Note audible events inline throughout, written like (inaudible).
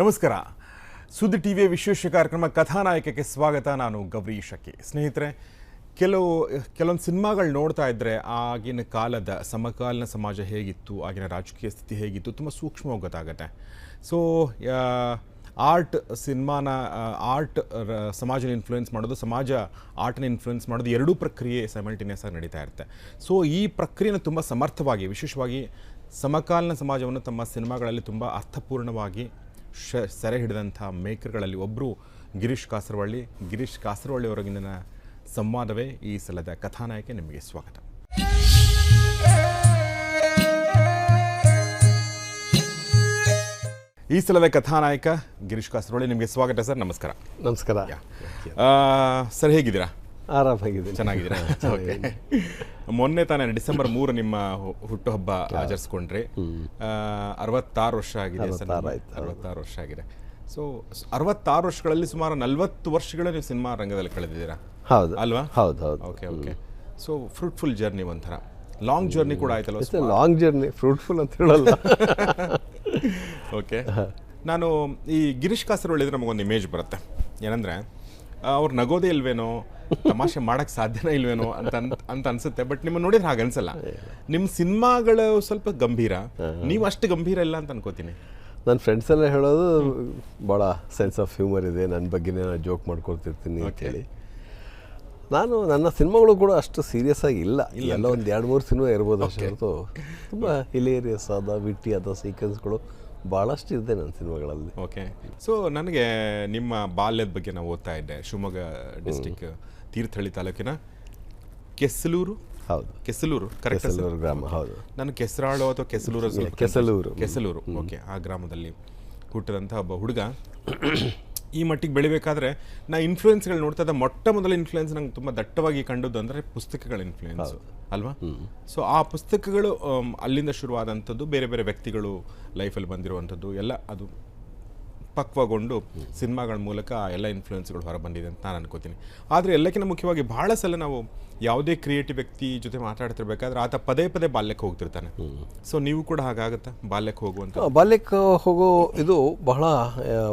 ನಮಸ್ಕಾರ. ಸುದ್ದಿ ಟಿವಿಯ ವಿಶೇಷ ಕಾರ್ಯಕ್ರಮ ಕಥಾನಾಯಕಕ್ಕೆ ಸ್ವಾಗತ. ನಾನು ಗೌರಿ ಶಕಿ. ಸ್ನೇಹಿತರೆ, ಕೆಲವು, ಕೆಲವೊಂದು ಸಿನಿಮಾಗಳು ನೋಡ್ತಾ ಇದ್ದರೆ ಆಗಿನ ಕಾಲದ ಸಮಕಾಲೀನ ಸಮಾಜ ಹೇಗಿತ್ತು, ಆಗಿನ ರಾಜಕೀಯ ಸ್ಥಿತಿ ಹೇಗಿತ್ತು, ತುಂಬ ಸೂಕ್ಷ್ಮವಾಗಿ ಗೊತ್ತಾಗುತ್ತೆ. ಸೊ ಆರ್ಟ್ ಸಿನಿಮಾನ, ಆರ್ಟ್ ಸಮಾಜನ ಇನ್ಫ್ಲುಯೆನ್ಸ್ ಮಾಡೋದು, ಸಮಾಜ ಆರ್ಟನ್ನ ಇನ್ಫ್ಲುಯೆನ್ಸ್ ಮಾಡೋದು ಎರಡೂ ಪ್ರಕ್ರಿಯೆ ಸೈಮಲ್ಟೇನಿಯಸ್ ಆಗಿ ನಡೀತಾ ಇರುತ್ತೆ. ಸೊ ಈ ಪ್ರಕ್ರಿಯೆನ ತುಂಬ ಸಮರ್ಥವಾಗಿ, ವಿಶೇಷವಾಗಿ ಸಮಕಾಲೀನ ಸಮಾಜವನ್ನು ತಮ್ಮ ಸಿನಿಮಾಗಳಲ್ಲಿ ತುಂಬ ಅರ್ಥಪೂರ್ಣವಾಗಿ ಶ ಸೆರೆ ಹಿಡಿದಂಥ ಮೇಕರ್ಗಳಲ್ಲಿ ಒಬ್ಬರು ಗಿರೀಶ್ ಕಾಸರವಳ್ಳಿ. ಗಿರೀಶ್ ಕಾಸರವಳ್ಳಿ ಅವರೊಂದಿನ ಸಂವಾದವೇ ಈ ಸಲದ ಕಥಾನಾಯಕ ನಿಮಗೆ ಸ್ವಾಗತ. ಈ ಸಲದ ಕಥಾನಾಯಕ ಗಿರೀಶ್ ಕಾಸರವಳ್ಳಿ ನಿಮಗೆ ಸ್ವಾಗತ ಸರ್. ನಮಸ್ಕಾರ. ನಮಸ್ಕಾರ. ಸರ್ ಹೇಗಿದ್ದೀರಾ? ಆರಾಮಾಗಿದ್ದೀನಿ. ಚೆನ್ನಾಗಿದೆ (laughs) ಓಕೆ ಮೊನ್ನೆ ತಾನೇ ಡಿಸೆಂಬರ್ ಮೂರು ನಿಮ್ಮ ಹುಟ್ಟುಹಬ್ಬ ಆಚರಿಸ್ಕೊಂಡ್ರಿ. ಅರವತ್ತಾರು ವರ್ಷ ಆಗಿದೆ ಅರವತ್ತಾರು ವರ್ಷ ಆಗಿದೆ. ಸೊ ಅರವತ್ತಾರು ವರ್ಷಗಳಲ್ಲಿ ಸುಮಾರು ನಲವತ್ತು ವರ್ಷಗಳ ನೀವು ಸಿನಿಮಾ ರಂಗದಲ್ಲಿ ಕಳೆದಿದ್ದೀರಾ? ಹೌದು. ಅಲ್ವಾ? ಹೌದು ಹೌದು. Okay okay so fruitful journey ಒಂಥರ. ಲಾಂಗ್ ಜರ್ನಿ ಕೂಡ ಆಯ್ತಲ್ಲ ಲಾಂಗ್ ಜರ್ನಿ ಫ್ರೂಟ್ಫುಲ್ ಅಂತ ಹೇಳಲ್ಲ. (laughs) ಓಕೆ ನಾನು ಈ ಗಿರೀಶ್ ಕಾಸರ್ ಹೇಳಿದ್ರೆ ನಮಗೊಂದು ಇಮೇಜ್ ಬರುತ್ತೆ. ಏನಂದ್ರೆ ಅವ್ರು ನಗೋದೇ ಇಲ್ವೇನೋ ತಮಾಷೆ ಮಾಡಕ್ ಸಾಧ್ಯನೇ ಇಲ್ವೇನೋ ಅಂತ ಅಂತ ಅನ್ಸುತ್ತೆ. ಬಟ್ ನಿಮ್ಮ ನೋಡಿದ್ರೆ ಹಾಗೆ ಅನ್ಸಲ್ಲ. ನಿಮ್ಮ ಸಿನಿಮಾಗಳು ಸ್ವಲ್ಪ ಗಂಭೀರ. ನೀವು ಅಷ್ಟು ಗಂಭೀರ ಇಲ್ಲ ಅಂತ ಅನ್ಕೋತೀನಿ. ನನ್ನ ಫ್ರೆಂಡ್ಸ್ ಎಲ್ಲ ಹೇಳೋದು ಭಾಳ ಸೆನ್ಸ್ ಆಫ್ ಹ್ಯೂಮರ್ ಇದೆ. ನನ್ನ ಬಗ್ಗೆನೇ ನಾನು ಜೋಕ್ ಮಾಡ್ಕೊಳ್ತಿರ್ತೀನಿ ಅಂತೇಳಿ ನಾನು ನನ್ನ ಸಿನಿಮಾಗಳು ಕೂಡ ಅಷ್ಟು ಸೀರಿಯಸ್ ಆಗಿ ಇಲ್ಲ. ಎಲ್ಲ ಒಂದು ಎರಡು ಮೂರು ಸಿನಿಮಾ ಇರ್ಬೋದು ಅಷ್ಟೇ ಹೊರತು. ತುಂಬ ಹಿಲೇರಿಯಸ್ ಆದ ವಿಟ್ಟಿ ಆದ ಸೀಕ್ವೆನ್ಸ್ಗಳು ಭಾಳಷ್ಟು ಇದೆ ನನ್ನ ಸಿನಿಮಾಗಳಲ್ಲಿ. ಓಕೆ ಸೊ ನನಗೆ ನಿಮ್ಮ ಬಾಲ್ಯದ ಬಗ್ಗೆ ನಾವು ಓದ್ತಾ ಇದ್ದೆ. ಶಿವಮೊಗ್ಗ ಡಿಸ್ಟಿಕ್ ತೀರ್ಥಹಳ್ಳಿ ತಾಲೂಕಿನ ಕೆಸಲೂರು? ಹೌದು. ಕೆಸಲೂರು ಕೆಸಲೂರು ಗ್ರಾಮ ಹೌದು. ನಾನು ಕೆಸರಾಳು ಅಥವಾ ಕೆಸಲೂರು ಕೆಸಲೂರು. ಕೆಸಲೂರು ಓಕೆ ಆ ಗ್ರಾಮದಲ್ಲಿ ಹುಟ್ಟಿದಂಥ ಒಬ್ಬ ಹುಡುಗ. ಈ ಮಟ್ಟಿಗೆ ಬೆಳಿಬೇಕಾದ್ರೆ ನಾ ಇನ್ಫ್ಲೂಯೆನ್ಸ್ಗಳು ನೋಡ್ತಾ ಇದ್ದ ಮೊಟ್ಟ ಮೊದಲ ಇನ್ಫ್ಲೂಯೆನ್ಸ್ ನಂಗೆ ತುಂಬ ದಟ್ಟವಾಗಿ ಕಂಡದ್ದು ಅಂದರೆ ಪುಸ್ತಕಗಳ ಇನ್ಫ್ಲೂಯೆನ್ಸ್ ಅಲ್ವಾ? ಸೊ ಆ ಪುಸ್ತಕಗಳು ಅಲ್ಲಿಂದ ಶುರುವಾದಂಥದ್ದು ಬೇರೆ ಬೇರೆ ವ್ಯಕ್ತಿಗಳು ಲೈಫಲ್ಲಿ ಬಂದಿರುವಂಥದ್ದು ಎಲ್ಲ ಅದು ಪಕ್ವಗೊಂಡು ಸಿನಿಮಾಗಳ ಮೂಲಕ ಎಲ್ಲ ಇನ್ಫ್ಲೂಯೆನ್ಸ್ಗಳು ಹೊರಬಂದಿದೆ ಅಂತ ನಾನು ಅನ್ಕೋತೀನಿ. ಆದರೆ ಎಲ್ಲಕ್ಕಿಂತ ಮುಖ್ಯವಾಗಿ ಬಹಳ ಸಲ ನಾವು ಯಾವುದೇ ಕ್ರಿಯೇಟಿವ್ ವ್ಯಕ್ತಿ ಜೊತೆ ಮಾತಾಡ್ತಿರ್ಬೇಕಾದ್ರೆ ಆತ ಪದೇ ಪದೇ ಬಾಲ್ಯಕ್ಕೆ ಹೋಗ್ತಿರ್ತಾನೆ. ಸೊ ನೀವು ಕೂಡ ಹಾಗಾಗುತ್ತಾ? ಬಾಲ್ಯಕ್ಕೆ ಹೋಗುವಂಥ ಬಾಲ್ಯಕ್ಕೆ ಹೋಗೋ ಇದು ಬಹಳ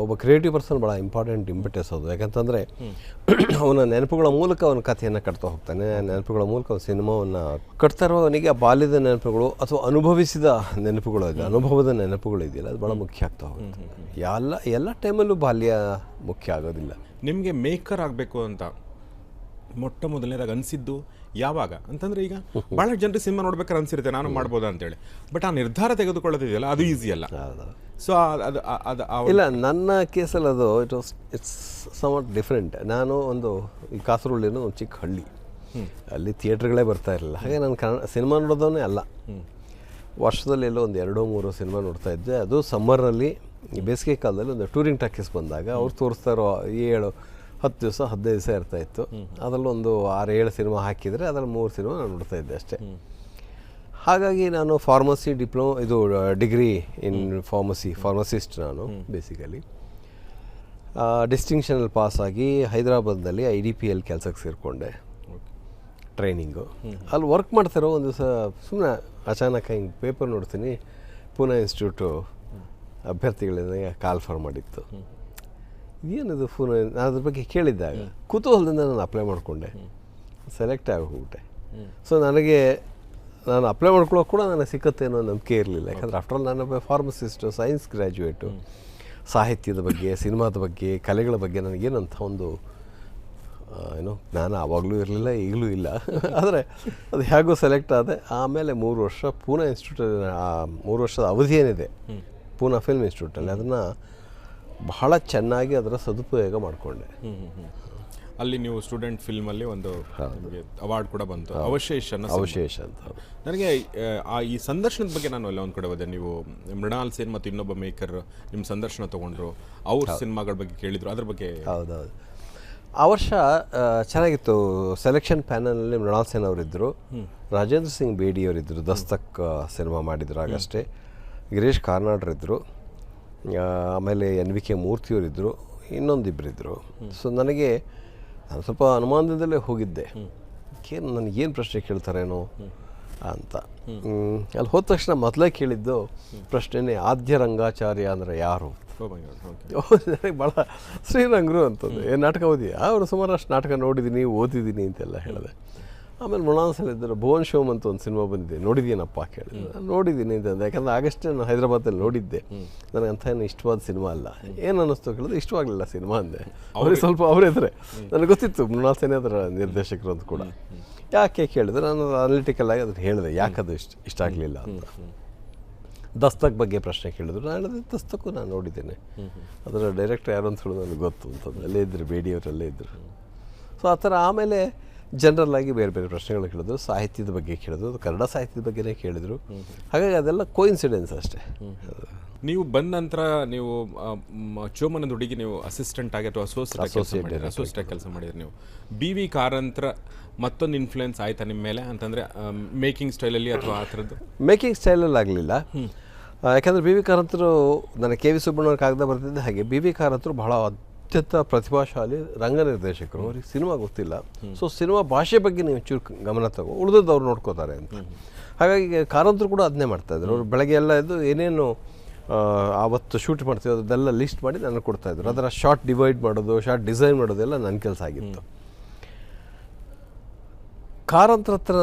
ಒಬ್ಬ ಕ್ರಿಯೇಟಿವ್ ಪರ್ಸನ್ ಬಹಳ ಇಂಪಾರ್ಟೆಂಟ್ ಇಂಪಿಟೆಸ್ ಅದು. ಯಾಕಂತಂದರೆ ಅವನ ನೆನಪುಗಳ ಮೂಲಕ ಅವನ ಕಥೆಯನ್ನು ಕಟ್ತಾ ಹೋಗ್ತಾನೆ. ನೆನಪುಗಳ ಮೂಲಕ ಅವನ ಸಿನಿಮಾವನ್ನು ಕಟ್ತಾ ಇರೋವನಿಗೆ ಆ ಬಾಲ್ಯದ ನೆನಪುಗಳು ಅಥವಾ ಅನುಭವಿಸಿದ ನೆನಪುಗಳು ಇದೆ ಅನುಭವದ ನೆನಪುಗಳು ಇದೆಯಲ್ಲ ಅದು ಭಾಳ ಮುಖ್ಯ ಆಗ್ತಾ ಹೋಗುತ್ತೆ. ಎಲ್ಲ ಎಲ್ಲ ಟೈಮಲ್ಲೂ ಬಾಲ್ಯ ಮುಖ್ಯ ಆಗೋದಿಲ್ಲ. ನಿಮಗೆ ಮೇಕರ್ ಆಗಬೇಕು ಅಂತ ಮೊಟ್ಟ ಮೊದಲನೇದಾಗ ಅನಿಸಿದ್ದು ಯಾವಾಗ? ಅಂತಂದರೆ ಈಗ (laughs) ಭಾಳ ಜನರು ಸಿನಿಮಾ ನೋಡ್ಬೇಕಾದ್ರೆ ಅನ್ಸಿರುತ್ತೆ ನಾನು ಮಾಡ್ಬೋದಾ ಅಂತೇಳಿ ಬಟ್ ಆ ನಿರ್ಧಾರ ತೆಗೆದುಕೊಳ್ಳೋದಿದೆಯಲ್ಲ ಅದು ಈಸಿ ಅಲ್ಲ. ಸೊ ಅದು ಅದು ಇಲ್ಲ ನನ್ನ ಕೇಸಲ್ಲಿ ಅದು it was it's some different ನಾನು ಒಂದು ಈ ಕಾಸರಗೋಳಿನ ಒಂದು ಚಿಕ್ಕ ಹಳ್ಳಿ. ಅಲ್ಲಿ ಥಿಯೇಟ್ರ್ಗಳೇ ಬರ್ತಾ ಇರಲಿಲ್ಲ. ಹಾಗೆ ನಾನು ಕನ್ನಡ ಸಿನಿಮಾ ನೋಡೋದವನೇ ಅಲ್ಲ. ವರ್ಷದಲ್ಲಿ ಎಲ್ಲೋ ಒಂದು ಎರಡೋ ಮೂರು ಸಿನಿಮಾ ನೋಡ್ತಾ ಇದ್ದೆ. ಅದು ಸಮ್ಮರ್ನಲ್ಲಿ ಬೇಸಿಗೆ ಕಾಲದಲ್ಲಿ ಒಂದು ಟೂರಿಂಗ್ ಟಾಕೀಸ್ ಬಂದಾಗ ಅವ್ರು ತೋರಿಸ್ತಾ ಇರೋ ಏಳು ಹತ್ತು ದಿವಸ ಹದಿನೈದು ದಿವಸ ಇರ್ತಾ ಇತ್ತು. ಅದರಲ್ಲೊಂದು ಆರು ಏಳು ಸಿನಿಮಾ ಹಾಕಿದರೆ ಅದರಲ್ಲಿ ಮೂರು ಸಿನಿಮಾ ನಾನು ನೋಡ್ತಾ ಇದ್ದೆ ಅಷ್ಟೇ. ಹಾಗಾಗಿ ನಾನು ಫಾರ್ಮಸಿ ಡಿಪ್ಲೊಮೊ ಇದು ಡಿಗ್ರಿ ಇನ್ ಫಾರ್ಮಸಿ ಫಾರ್ಮಸಿಸ್ಟ್ ನಾನು ಬೇಸಿಕಲಿ ಡಿಸ್ಟಿಂಕ್ಷನಲ್ಲಿ ಪಾಸಾಗಿ ಹೈದರಾಬಾದ್ನಲ್ಲಿ ಐ ಡಿ ಪಿ ಎಲ್ ಕೆಲಸಕ್ಕೆ ಸೇರಿಕೊಂಡೆ. ಟ್ರೈನಿಂಗು. ಅಲ್ಲಿ ವರ್ಕ್ ಮಾಡ್ತಾರೋ ಒಂದು ದಿವಸ ಸುಮ್ಮನೆ ಅಚಾನಕ್ ಹಿಂಗೆ ಪೇಪರ್ ನೋಡ್ತೀನಿ. ಪೂನಾ ಇನ್ಸ್ಟಿಟ್ಯೂಟು ಅಭ್ಯರ್ಥಿಗಳಿಂದ ಕಾಲ್ ಫಾರ್ ಮಾಡಿತ್ತು. ಏನಿದು ಫೋನ್ ನಾನು ಅದ್ರ ಬಗ್ಗೆ ಕೇಳಿದ್ದಾಗ ಕುತೂಹಲದಿಂದ ನಾನು ಅಪ್ಲೈ ಮಾಡಿಕೊಂಡೆ. ಸೆಲೆಕ್ಟ್ ಆಗಿ ಹೋಗ್ಬಿಟ್ಟೆ ಸೊ ನನಗೆ ನಾನು ಅಪ್ಲೈ ಮಾಡ್ಕೊಳ್ಳೋಕೆ ಕೂಡ ನನಗೆ ಸಿಕ್ಕತ್ತೆ ಅನ್ನೋ ನಂಬಿಕೆ ಇರಲಿಲ್ಲ. ಯಾಕಂದರೆ ಆಫ್ಟರ್ ಆಲ್ ನಾನೊಬ್ಬ ಫಾರ್ಮಸಿಸ್ಟು ಸೈನ್ಸ್ ಗ್ರ್ಯಾಜುಯೇಟು ಸಾಹಿತ್ಯದ ಬಗ್ಗೆ ಸಿನಿಮಾದ ಬಗ್ಗೆ ಕಲೆಗಳ ಬಗ್ಗೆ ನನಗೇನಂಥ ಒಂದು ಏನು ಜ್ಞಾನ ಆವಾಗಲೂ ಇರಲಿಲ್ಲ ಈಗಲೂ ಇಲ್ಲ. (laughs) ಆದರೆ ಅದು ಹೇಗೂ ಸೆಲೆಕ್ಟ್ ಆದೆ. ಆಮೇಲೆ ಮೂರು ವರ್ಷ ಪೂನಾ ಇನ್ಸ್ಟಿಟ್ಯೂಟ್ ಆ ಮೂರು ವರ್ಷದ ಅವಧಿ ಏನಿದೆ ಪೂನಾ ಫಿಲ್ಮ್ ಇನ್ಸ್ಟಿಟ್ಯೂಟಲ್ಲಿ ಅದನ್ನು ಬಹಳ ಚೆನ್ನಾಗಿ ಅದರ ಸದುಪಯೋಗ ಮಾಡಿಕೊಂಡೆ. ಅಲ್ಲಿ ನೀವು ಸ್ಟೂಡೆಂಟ್ ಫಿಲ್ಮ್ ಅಲ್ಲಿ ಒಂದು ಅವಾರ್ಡ್ ಕೂಡ ಬಂತು. ಅವಶೇಷ ಅವಶೇಷ ಅಂತ ನನಗೆ ಆ, ಈ ಸಂದರ್ಶನದ ಬಗ್ಗೆ ನಾನು ಎಲ್ಲ ಒಂದು ಕಡೆ ಹೋದೆ. ನೀವು ಮೃಣಾಲ್ ಸೇನ್ ಮತ್ತು ಇನ್ನೊಬ್ಬ ಮೇಕರ್ ನಿಮ್ಮ ಸಂದರ್ಶನ ತೊಗೊಂಡ್ರು. ಅವ್ರ ಸಿನಿಮಾಗಳ ಬಗ್ಗೆ ಕೇಳಿದ್ರು. ಅದ್ರ ಬಗ್ಗೆ ಹೌದೌದು ಆ ವರ್ಷ ಚೆನ್ನಾಗಿತ್ತು. ಸೆಲೆಕ್ಷನ್ ಪ್ಯಾನಲಲ್ಲಿ ಮೃಣಾಲ್ ಸೇನ್ ಅವರಿದ್ದರು ರಾಜೇಂದ್ರ ಸಿಂಗ್ ಬೇಡಿ ಅವರಿದ್ದರು ದಸ್ತಕ್ ಸಿನಿಮಾ ಮಾಡಿದ್ರು ಆಗಷ್ಟೇ. ಗಿರೀಶ್ ಕಾರ್ನಾಡ್ರಿದ್ದರು ಆಮೇಲೆ ಎನ್ ವಿ ಕೆ ಮೂರ್ತಿಯವರಿದ್ದರು ಇನ್ನೊಂದಿಬ್ಬರಿದ್ದರು ಸೊ ನನಗೆ ನಾನು ಸ್ವಲ್ಪ ಅನುಮಾನದಿಂದಲೇ ಹೋಗಿದ್ದೆ. ಏನು ನನಗೇನು ಪ್ರಶ್ನೆ ಕೇಳ್ತಾರೇನೋ ಅಂತ. ಅಲ್ಲಿ ಹೋದ ತಕ್ಷಣ ಮೊದಲೇ ಕೇಳಿದ್ದು ಪ್ರಶ್ನೆನೇ ಆದ್ಯ ರಂಗಾಚಾರ್ಯ ಅಂದರೆ ಯಾರು ನನಗೆ ಭಾಳ ಶ್ರೀರಂಗರು ಅಂತಂದು ಏನು ನಾಟಕ ಓದಿ ಅವರು ಸುಮಾರಷ್ಟು ನಾಟಕ ನೋಡಿದ್ದೀನಿ ಓದಿದ್ದೀನಿ ಅಂತೆಲ್ಲ ಹೇಳಿದೆ. ಆಮೇಲೆ ಮೃಣಾಲ್ ಸಲ ಇದ್ದರು. ಭುವನ್ ಶಿವಮ್ ಅಂತ ಒಂದು ಸಿನಿಮಾ ಬಂದಿದೆ. ನೋಡಿದ್ದೀನಪ್ಪ ಕೇಳಿದ್ರು ನಾನು ನೋಡಿದ್ದೀನಿ ಅಂತಂದು ಯಾಕಂದ್ರೆ ಆಗಷ್ಟೇ ನಾನು ಹೈದರಾಬಾದಲ್ಲಿ ನೋಡಿದ್ದೆ. ನನಗೆ ಅಂಥ ಏನು ಇಷ್ಟವಾದ ಸಿನಿಮಾ ಅಲ್ಲ. ಏನು ಅನ್ನಿಸ್ತು ಕೇಳಿದ್ರೆ ಇಷ್ಟವಾಗಲಿಲ್ಲ ಸಿನಿಮಾ ಅಂದೆ. ಅವ್ರಿಗೆ ಸ್ವಲ್ಪ ಅವರೇ ಇದ್ದಾರೆ. ನನಗೆ ಗೊತ್ತಿತ್ತು ಮೃಣಾಲ್ ಸೇನೆ ಅದರ ನಿರ್ದೇಶಕರು ಅಂತ ಕೂಡ. ಯಾಕೆ ಕೇಳಿದ್ರೆ ನಾನು ಅನಾಲಿಟಿಕಲ್ ಆಗಿ ಅದನ್ನು ಹೇಳಿದೆ. ಯಾಕೆ ಅದು ಇಷ್ಟ ಇಷ್ಟ ಆಗಲಿಲ್ಲ ಅಂತ. ದಸ್ತಕ್ ಬಗ್ಗೆ ಪ್ರಶ್ನೆ ಕೇಳಿದ್ರು. ನಾನು ಹೇಳಿದೆ ದಸ್ತಕ್ಕೂ ನಾನು ನೋಡಿದ್ದೇನೆ. ಅದರ ಡೈರೆಕ್ಟರ್ ಯಾರು ಅಂತ ಹೇಳೋದು ನನಗೆ ಗೊತ್ತು. ಅಂತಂದು ಅಲ್ಲೇ ಇದ್ದರು ಬೇಡಿಯವರಲ್ಲೇ ಇದ್ದರು ಸೊ ಆ ಥರ ಆಮೇಲೆ ಜನರಲ್ ಆಗಿ ಬೇರೆ ಬೇರೆ ಪ್ರಶ್ನೆಗಳು ಕೇಳಿದ್ರು ಸಾಹಿತ್ಯದ ಬಗ್ಗೆ ಕೇಳಿದ್ರು ಕನ್ನಡ ಸಾಹಿತ್ಯದ ಬಗ್ಗೆನೇ ಕೇಳಿದರು. ಹಾಗಾಗಿ ಅದೆಲ್ಲ ಕೋಇನ್ಸಿಡೆನ್ಸ್ ಅಷ್ಟೇ. ನೀವು ಬಂದ ನಂತರ ನೀವು ಚೋಮನದ ಹುಡುಗಿ ನೀವು ಅಸಿಸ್ಟೆಂಟ್ ಆಗಿ ಅಥವಾ ಅಸೋಸಿಯೇಟ್ ಕೆಲಸ Associate ಮಾಡಿದ್ರಿ? ಅಸೋಸಿಯೇಟ್ ಕೆಲಸ ಮಾಡಿದ್ರಿ ನೀವು? ಬಿ ವಿ ಕಾರಂತ್ರ ಮತ್ತೊಂದು ಇನ್ಫ್ಲುಯೆನ್ಸ್ ಆಯ್ತಾ ನಿಮ್ಮ ಮೇಲೆ? ಅಂತಂದ್ರೆ ಮೇಕಿಂಗ್ ಸ್ಟೈಲಲ್ಲಿ ಅಥವಾ ಆ ಥರದ್ದು? ಮೇಕಿಂಗ್ ಸ್ಟೈಲಲ್ಲಿ ಆಗಲಿಲ್ಲ. ಯಾಕಂದರೆ ಬಿ ವಿ ಕಾರಂತರು ನನಗೆ ಕೆ ವಿ ಸುಬ್ಬಣ್ಣವ್ರ ಕಾಗದ ಬರ್ತಿದ್ದೆ ಹಾಗೆ ಬಿ ವಿ ಕಾರಂತರು ಬಹಳ ಅತ್ಯಂತ ಪ್ರತಿಭಾಶಾಲಿ ರಂಗ ನಿರ್ದೇಶಕರು ಅವ್ರಿಗೆ ಸಿನಿಮಾ ಗೊತ್ತಿಲ್ಲ. ಸೊ ಸಿನಿಮಾ ಭಾಷೆ ಬಗ್ಗೆ ನೀವು ಚೂರು ಗಮನ ತಗೋ. ಉಳಿದದ್ದು ಅವ್ರು ನೋಡ್ಕೋತಾರೆ ಅಂತ. ಹಾಗಾಗಿ ಕಾರಂತರು ಕೂಡ ಅದನ್ನೇ ಮಾಡ್ತಾಯಿದ್ರು ಅವರು ಬೆಳಗ್ಗೆ ಎಲ್ಲ ಎದ್ದು ಏನೇನು ಆವತ್ತು ಶೂಟ್ ಮಾಡ್ತೀವಿ ಅದೆಲ್ಲ ಲಿಸ್ಟ್ ಮಾಡಿ ನನಗೆ ಕೊಡ್ತಾಯಿದ್ರು ಅದರ ಶಾರ್ಟ್ ಡಿವೈಡ್ ಮಾಡೋದು ಶಾರ್ಟ್ ಡಿಸೈನ್ ಮಾಡೋದೆಲ್ಲ ನನ್ನ ಕೆಲಸ ಆಗಿತ್ತು. ಕಾರಂತರ ಹತ್ರ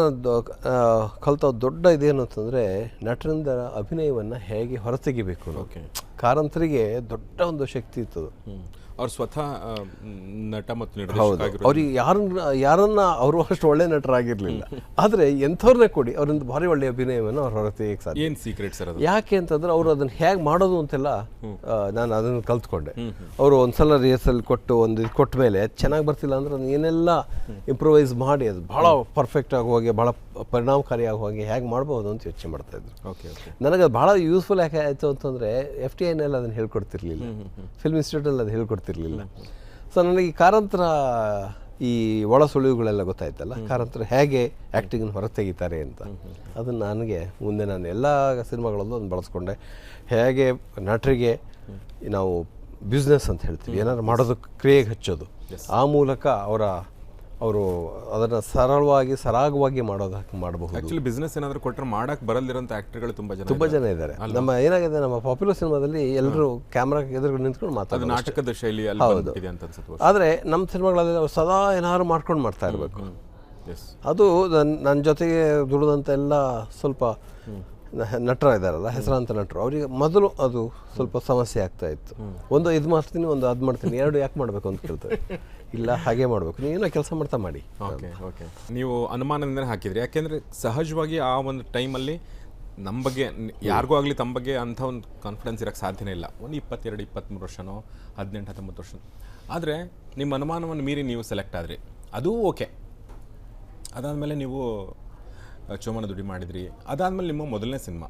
ಕಲಿತ ದೊಡ್ಡ ಇದೇನು ಅಂತಂದರೆ ನಟರಿಂದ ಅಭಿನಯವನ್ನು ಹೇಗೆ ಹೊರತೆಗಿಬೇಕು ಓಕೆ. ಕಾರಂತರಿಗೆ ದೊಡ್ಡ ಒಂದು ಶಕ್ತಿ ಇತ್ತು. ಅವ್ರು ಸ್ವತಃ ನಟ ಮತ್ತು ನಿರ್ದೇಶಕ ಅವ್ರಿಗೆ ಯಾರನ್ನ ಯಾರನ್ನ ಅವರು ಅಷ್ಟು ಒಳ್ಳೆ ನಟರಾಗಿರ್ಲಿಲ್ಲ. ಆದ್ರೆ ಎಂಥವ್ರನ್ನೇ ಕೊಡಿ ಅವರಿಂದ ಭಾರಿ ಒಳ್ಳೆ ಅಭಿನಯವನ್ನು ಅವ್ರ ಹೊರತೆಗೆ ಸಾಧ್ಯ? ಏನ್ ಸೀಕ್ರೆಟ್ ಸರ್ ಯಾಕೆ ಅಂತಂದ್ರೆ ಅವರು ಅದನ್ನ ಹೇಗೆ ಮಾಡೋದು ಅಂತೆಲ್ಲ ನಾನು ಅದನ್ನು ಕಲ್ತ್ಕೊಂಡೆ. ಅವರು ಒಂದ್ಸಲ ರಿಹರ್ಸಲ್ ಕೊಟ್ಟು ಒಂದು ಇದು ಕೊಟ್ಟ ಮೇಲೆ ಚೆನ್ನಾಗಿ ಬರ್ತಿಲ್ಲ ಅಂದ್ರೆ ಅದನ್ನ ಏನೆಲ್ಲ ಇಂಪ್ರೂವೈಸ್ ಮಾಡಿ ಅದು ಭಾಳ ಪರ್ಫೆಕ್ಟ್ ಆಗಿ ಹೋಗಿ ಭಾಳ ಪರಿಣಾಮಕಾರಿಯಾಗಿ ಹೋಗಿ ಹೇಗೆ ಮಾಡ್ಬೋದು ಅಂತ ಯೋಚನೆ ಮಾಡ್ತಾ ಇದ್ರು. ನನಗೆ ಅದು ಭಾಳ ಯೂಸ್ಫುಲ್ ಯಾಕೆ ಆಯಿತು ಅಂತಂದ್ರೆ ಎಫ್ ಟಿ ಐನಲ್ಲಿ ಅದನ್ನು ಹೇಳ್ಕೊಡ್ತಿರ್ಲಿಲ್ಲ. ಫಿಲ್ಮ್ ಇನ್ಸ್ಟಿಟ್ಯೂಟಲ್ಲಿ ಅದು ಹೇಳ್ಕೊಡ್ತಿರ್ಲಿಲ್ಲ. ಸೊ ನನಗೆ ಕಾರಂತರ ಈ ಒಳ ಸುಳಿವುಗಳೆಲ್ಲ ಗೊತ್ತಾಯ್ತಲ್ಲ? ಕಾರಂತರ ಹೇಗೆ ಆ್ಯಕ್ಟಿಂಗ್ ಹೊರತೆಗಿತಾರೆ ಅಂತ. ಅದನ್ನು ನನಗೆ ಮುಂದೆ ನಾನು ಎಲ್ಲ ಸಿನಿಮಾಗಳಲ್ಲೂ ಅದನ್ನು ಬಳಸ್ಕೊಂಡೆ. ಹೇಗೆ ನಟರಿಗೆ ನಾವು ಬಿಸ್ನೆಸ್ ಅಂತ ಹೇಳ್ತೀವಿ. ಏನಾದ್ರು ಮಾಡೋದು ಕ್ರಿಯೆಗೆ ಹಚ್ಚೋದು. ಆ ಮೂಲಕ ಅವರ ಅವರು ಅದನ್ನು ಸರಳವಾಗಿ ಸರಾಗವಾಗಿ ಮಾಡೋದಕ್ಕೆ ಮಾಡಬಹುದು. ಆ್ಯಕ್ಚುಲಿ ಬಿಸ್ನೆಸ್ ಏನಾದರೂ ಕೊಟ್ಟರೆ ಮಾಡೋಕ್ಕೆ ಬರಲ್ಲಿರೋಂಥ ಆ್ಯಕ್ಟರ್ಗಳು ತುಂಬ ಜನ ತುಂಬ ಜನ ಇದ್ದಾರೆ. ನಮ್ಮ ಏನಾಗಿದೆ ನಮ್ಮ ಪಾಪ್ಯುಲರ್ ಸಿನಿಮಾದಲ್ಲಿ ಎಲ್ಲರೂ ಕ್ಯಾಮ್ರಾ ಎದುರು ನಿಂತ್ಕೊಂಡು ಮಾತಾಡೋದು ನಾಟಕದ ಶೈಲಿ ಅಲ್ಲಿ ಬಂದ್ಬಿಟ್ಟಿದೆ ಅಂತ ಅನ್ಸುತ್ತೆ ಆದರೆ ನಮ್ಮ ಸಿನಿಮಾಗಳಲ್ಲಿ ಅವ್ರು ಸದಾ ಏನಾದ್ರು ಮಾಡ್ಕೊಂಡು ಮಾಡ್ತಾ ಇರಬೇಕು. ಅದು ನನ್ನ ಜೊತೆಗೆ ದುಡಿದಂಥ ಎಲ್ಲ ಸ್ವಲ್ಪ ನಟರು ಇದ್ದಾರಲ್ಲ ಹೆಸರಾಂತ ನಟರು. ಅವರಿಗೆ ಮೊದಲು ಅದು ಸ್ವಲ್ಪ ಸಮಸ್ಯೆ ಆಗ್ತಾ ಇತ್ತು. ಒಂದು ಇದು ಮಾಡ್ತೀನಿ ಒಂದು ಅದು ಮಾಡ್ತೀನಿ ಎರಡು ಯಾಕೆ ಮಾಡಬೇಕು ಅಂತ ಕೇಳ್ತಾರೆ. ಇಲ್ಲ ಹಾಗೆ ಮಾಡಬೇಕು. ನೀವೇನೋ ಕೆಲಸ ಮಾಡ್ತಾ ಮಾಡಿ. Okay okay. ನೀವು ಅನುಮಾನದಿಂದ ಹಾಕಿದ್ರಿ. ಯಾಕೆಂದ್ರೆ ಸಹಜವಾಗಿ ಆ ಒಂದು ಟೈಮಲ್ಲಿ ನಮ್ಮ ಬಗ್ಗೆ ಯಾರಿಗೂ ಆಗಲಿ ತಮ್ಮ ಬಗ್ಗೆ ಅಂಥ ಒಂದು ಕಾನ್ಫಿಡೆನ್ಸ್ ಇರೋಕ್ಕೆ ಸಾಧ್ಯನೇ ಇಲ್ಲ. ಒಂದು ಇಪ್ಪತ್ತೆರಡು ಇಪ್ಪತ್ತ್ಮೂರು ವರ್ಷನೋ ಹದಿನೆಂಟು ಹತ್ತೊಂಬತ್ತು ವರ್ಷ ಆದರೆ ನಿಮ್ಮ ಅನುಮಾನವನ್ನು ಮೀರಿ ನೀವು ಸೆಲೆಕ್ಟ್ ಆದ್ರಿ. ಅದೂ ಓಕೆ. ಅದಾದಮೇಲೆ ನೀವು ಚೋಮನ ದುಡಿ ಮಾಡಿದ್ರಿ. ಅದಾದಮೇಲೆ ನಿಮ್ಮ ಮೊದಲನೇ ಸಿನಿಮಾ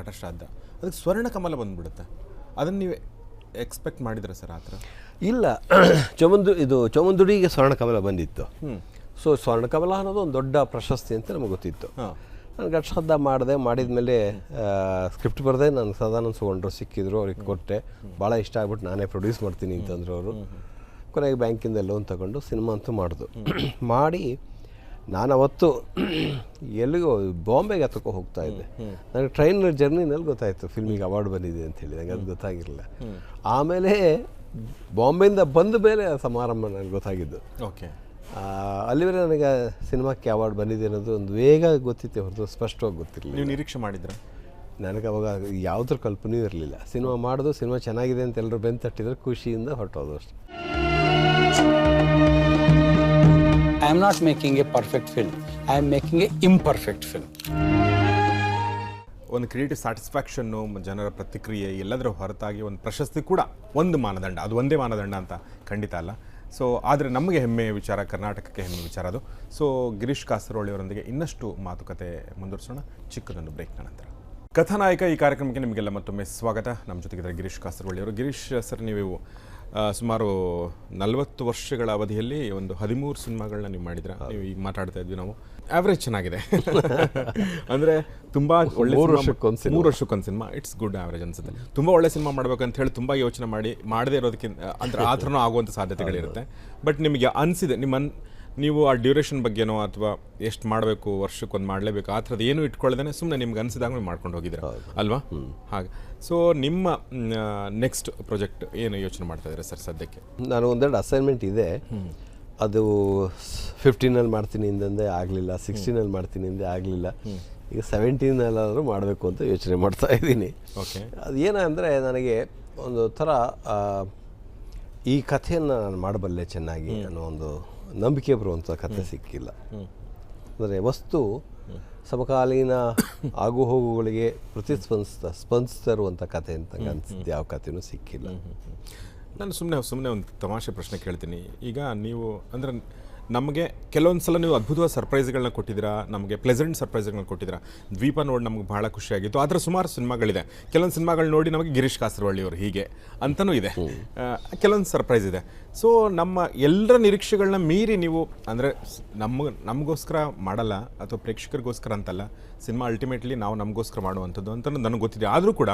ಘಟಶ್ರಾದ್ದ. ಅದಕ್ಕೆ ಸ್ವರ್ಣ ಕಮಲ ಬಂದ್ಬಿಡುತ್ತೆ. ಅದನ್ನು ನೀವು ಎಕ್ಸ್ಪೆಕ್ಟ್ ಮಾಡಿದ್ರೆ ಸರ್ ಆ ಥರ? ಇಲ್ಲ (clears throat) ಚೋಮಂದು ಇದು ಚೋಮಂದುಡಿಗೆ ಸ್ವರ್ಣ ಕಮಲ ಬಂದಿತ್ತು. ಸೊ ಸ್ವರ್ಣ ಕಮಲ ಅನ್ನೋದು ಒಂದು ದೊಡ್ಡ ಪ್ರಶಸ್ತಿ ಅಂತ ನಮಗೆ ಗೊತ್ತಿತ್ತು. ನಾನು ಘಟಶ್ರಾದ್ದ ಮಾಡಿದೆ ಮಾಡಿದ್ಮೇಲೆ ಸ್ಕ್ರಿಪ್ಟ್ ಬರದೆ. ನಾನು ಸದಾನಂದ ಸುಗೊಂಡ್ರು ಸಿಕ್ಕಿದ್ರು ಅವ್ರಿಗೆ ಕೊಟ್ಟೆ. ಭಾಳ ಇಷ್ಟ ಆಗ್ಬಿಟ್ಟು ನಾನೇ ಪ್ರೊಡ್ಯೂಸ್ ಮಾಡ್ತೀನಿ ಅಂತಂದ್ರು ಅವರು. ಕೊನೆಗೆ ಬ್ಯಾಂಕಿಂದ ಲೋನ್ ತಗೊಂಡು ಸಿನಿಮಾ ಅಂತೂ ಮಾಡಿದ್ರು (clears throat) ಮಾಡಿ ನಾನು ಅವತ್ತು ಎಲ್ಲಿಗೋ ಬಾಂಬೆಗೆ ಹತ್ತಕ್ಕೋ ಹೋಗ್ತಾ ಇದ್ದೆ. ನನಗೆ ಟ್ರೈನ್ ಜರ್ನಿನಲ್ಲಿ ಗೊತ್ತಾಯಿತು ಫಿಲ್ಮಿಗೆ ಅವಾರ್ಡ್ ಬಂದಿದೆ ಅಂತ ಹೇಳಿ. ನನಗೆ ಅದು ಗೊತ್ತಾಗಿರಲಿಲ್ಲ. ಆಮೇಲೆ ಬಾಂಬೆಯಿಂದ ಬಂದ ಮೇಲೆ ಆ ಸಮಾರಂಭ ನನಗೆ ಗೊತ್ತಾಗಿದ್ದು. ಓಕೆ. ಅಲ್ಲಿವರೆ ನನಗೆ ಸಿನಿಮಾಕ್ಕೆ ಅವಾರ್ಡ್ ಬಂದಿದೆ ಅನ್ನೋದು ಒಂದು ವೇಗ ಗೊತ್ತಿತ್ತೆ ಹೊರತು ಸ್ಪಷ್ಟವಾಗಿ ಗೊತ್ತಿರಲಿಲ್ಲ. ನೀವು ನಿರೀಕ್ಷೆ ಮಾಡಿದ್ರೆ? ನನಗೆ ಅವಾಗ ಯಾವುದ್ರ ಕಲ್ಪನೆಯೂ ಇರಲಿಲ್ಲ. ಸಿನಿಮಾ ಮಾಡೋದು ಸಿನಿಮಾ ಚೆನ್ನಾಗಿದೆ ಅಂತ ಎಲ್ಲರೂ ಬೆನ್ನು ತಟ್ಟಿದ್ರೆ ಖುಷಿಯಿಂದ ಹೊರಟೋದು ಅಷ್ಟೆ I am not making a perfect film. I am making an imperfect film. ಒಂದು ಕ್ರಿಯೇಟಿವ್ ಸ್ಯಾಟಿಸ್ಫ್ಯಾಕ್ಷನ್ನು ಜನರ ಪ್ರತಿಕ್ರಿಯೆ, ಎಲ್ಲದರ ಹೊರತಾಗಿ ಒಂದು ಪ್ರಶಸ್ತಿ ಕೂಡ ಒಂದು ಮಾನದಂಡ. ಅದು ಒಂದೇ ಮಾನದಂಡ ಅಂತ ಖಂಡಿತ ಅಲ್ಲ. ಸೊ ಆದರೆ ನಮಗೆ ಹೆಮ್ಮೆಯ ವಿಚಾರ, ಕರ್ನಾಟಕಕ್ಕೆ ಹೆಮ್ಮೆ ವಿಚಾರ ಅದು. ಸೊ ಗಿರೀಶ್ ಕಾಸರವಳ್ಳಿಯವರೊಂದಿಗೆ ಇನ್ನಷ್ಟು ಮಾತುಕತೆ ಮುಂದುವರಿಸೋಣ. ಚಿಕ್ಕದೊಂದು ಬ್ರೇಕ್ ನಂತರ. ಕಥಾನಾಯಕ ಈ ಕಾರ್ಯಕ್ರಮಕ್ಕೆ ನಿಮಗೆಲ್ಲ ಮತ್ತೊಮ್ಮೆ ಸ್ವಾಗತ. ನಮ್ಮ ಜೊತೆಗಿದ್ದಾರೆ ಗಿರೀಶ್ ಕಾಸರವಳ್ಳಿಯವರು ಗಿರೀಶ್ ಸರ್, ನೀವು ಸುಮಾರು ನಲವತ್ತು ವರ್ಷಗಳ ಅವಧಿಯಲ್ಲಿ ಒಂದು ಹದಿಮೂರು ಸಿನಿಮಾಗಳನ್ನ ನೀವು ಮಾಡಿದ್ರೆ ನೀವು ಈಗ ಮಾತಾಡ್ತಾ ಇದ್ವಿ ನಾವು. ಆವ್ರೇಜ್ ಚೆನ್ನಾಗಿದೆ. (laughs) ಅಂದರೆ ತುಂಬ ಒಳ್ಳೆ ಮೂರು ವರ್ಷಕ್ಕೊಂದು ಸಿನಿಮಾ. ಮೂರು ವರ್ಷಕ್ಕೊಂದು ಸಿನಿಮಾ. ಇಟ್ಸ್ ಗುಡ್ ಆವ್ರೇಜ್ ಅನ್ಸುತ್ತೆ. ತುಂಬ ಒಳ್ಳೆ ಸಿನಿಮಾ ಮಾಡ್ಬೇಕಂತ ಅಂತ ಹೇಳಿ ತುಂಬ ಯೋಚನೆ ಮಾಡಿ ಮಾಡದೇ ಇರೋದಕ್ಕಿಂತ ಅಂದ್ರೆ ಆ ಥರನೂ ಆಗುವಂಥ ಸಾಧ್ಯತೆಗಳಿರುತ್ತೆ ಬಟ್ ನಿಮಗೆ ಅನಿಸಿದೆ ನಿಮ್ಮ ನೀವು ಆ ಡ್ಯೂರೇಷನ್ ಬಗ್ಗೆನೋ ಅಥವಾ ಎಷ್ಟು ಮಾಡಬೇಕು ವರ್ಷಕ್ಕೊಂದು ಮಾಡಲೇಬೇಕು ಆ ಥರದ್ದು ಏನು ಇಟ್ಕೊಳ್ಳದೇ ಸುಮ್ಮನೆ ನಿಮ್ಗೆ ಅನಿಸಿದಾಗ ನೀವು ಮಾಡ್ಕೊಂಡು ಹೋಗಿದ್ದೀರಾ? ಅಲ್ವಾ? ಹಾಗೆ. ಸೊ ನಿಮ್ಮ ನೆಕ್ಸ್ಟ್ ಪ್ರಾಜೆಕ್ಟ್ ಏನು ಯೋಚನೆ ಮಾಡ್ತಾ ಇದ್ದಾರೆ ಸರ್ ಸದ್ಯಕ್ಕೆ? ನಾನು ಒಂದೆರಡು ಅಸೈನ್ಮೆಂಟ್ ಇದೆ. ಅದು ಫಿಫ್ಟೀನಲ್ಲಿ ಮಾಡ್ತೀನಿ ಇಂದಂದೆ ಆಗಲಿಲ್ಲ ಸಿಕ್ಸ್ಟೀನಲ್ಲಿ ಮಾಡ್ತೀನಿ ಇಂದೆ ಆಗಲಿಲ್ಲ. ಈಗ ಸೆವೆಂಟೀನಲ್ಲಾದರೂ ಮಾಡಬೇಕು ಅಂತ ಯೋಚನೆ ಮಾಡ್ತಾ ಇದ್ದೀನಿ. ಓಕೆ ಅದು ಏನಂದರೆ ನನಗೆ ಒಂದು ಥರ ಈ ಕಥೆಯನ್ನು ನಾನು ಮಾಡಬಲ್ಲೆ ಚೆನ್ನಾಗಿ ಅನ್ನೋ ಒಂದು ನಂಬಿಕೆ ಬರುವಂಥ ಕಥೆ ಸಿಕ್ಕಿಲ್ಲ. ಅಂದರೆ ವಸ್ತು ಸಮಕಾಲೀನ ಆಗು ಹೋಗುಗಳಿಗೆ ಪ್ರತಿಸ್ಪಂದಿಸ್ತಾ ಸ್ಪಂದಿಸ್ತಾ ಇರುವಂಥ ಕಥೆ ಅಂತ ಅನಿಸುತ್ತೆ ಅನ್ಸುತ್ತೆ ಯಾವ ಕಥೆನೂ ಸಿಕ್ಕಿಲ್ಲ. ನಾನು ಸುಮ್ಮನೆ ಸುಮ್ಮನೆ ಒಂದು ತಮಾಷೆ ಪ್ರಶ್ನೆ ಕೇಳ್ತೀನಿ. ಈಗ ನೀವು ಅಂದರೆ ನಮಗೆ ಕೆಲವೊಂದು ಸಲ ನೀವು ಅದ್ಭುತವಾದ ಸರ್ಪ್ರೈಸ್ಗಳನ್ನ ಕೊಟ್ಟಿದ್ದೀರಾ ನಮಗೆ ಪ್ಲೆಸೆಂಟ್ ಸರ್ಪ್ರೈಸ್ಗಳನ್ನ ಕೊಟ್ಟಿದ್ದೀರಾ? ದ್ವೀಪ ನೋಡಿ ನಮಗೆ ಭಾಳ ಖುಷಿಯಾಗಿತ್ತು. ಆದರೆ ಸುಮಾರು ಸಿನಿಮಾಗಳಿದೆ. ಕೆಲವೊಂದು ಸಿನಿಮಾಗಳು ನೋಡಿ ನಮಗೆ ಗಿರೀಶ್ ಕಾಸರವಳ್ಳಿಯವರು ಹೀಗೆ ಅಂತಲೂ ಇದೆ. ಕೆಲವೊಂದು ಸರ್ಪ್ರೈಸ್ ಇದೆ. ಸೊ ನಮ್ಮ ಎಲ್ಲರ ನಿರೀಕ್ಷೆಗಳನ್ನ ಮೀರಿ ನೀವು ಅಂದರೆ ನಮ್ಮ ನಮಗೋಸ್ಕರ ಮಾಡಲ್ಲ ಅಥವಾ ಪ್ರೇಕ್ಷಕರಿಗೋಸ್ಕರ ಅಂತಲ್ಲ ಸಿನಿಮಾ ಅಲ್ಟಿಮೇಟ್ಲಿ ನಾವು ನಮಗೋಸ್ಕರ ಮಾಡುವಂಥದ್ದು ಅಂತ ನನಗೆ ಗೊತ್ತಿದೆ. ಆದರೂ ಕೂಡ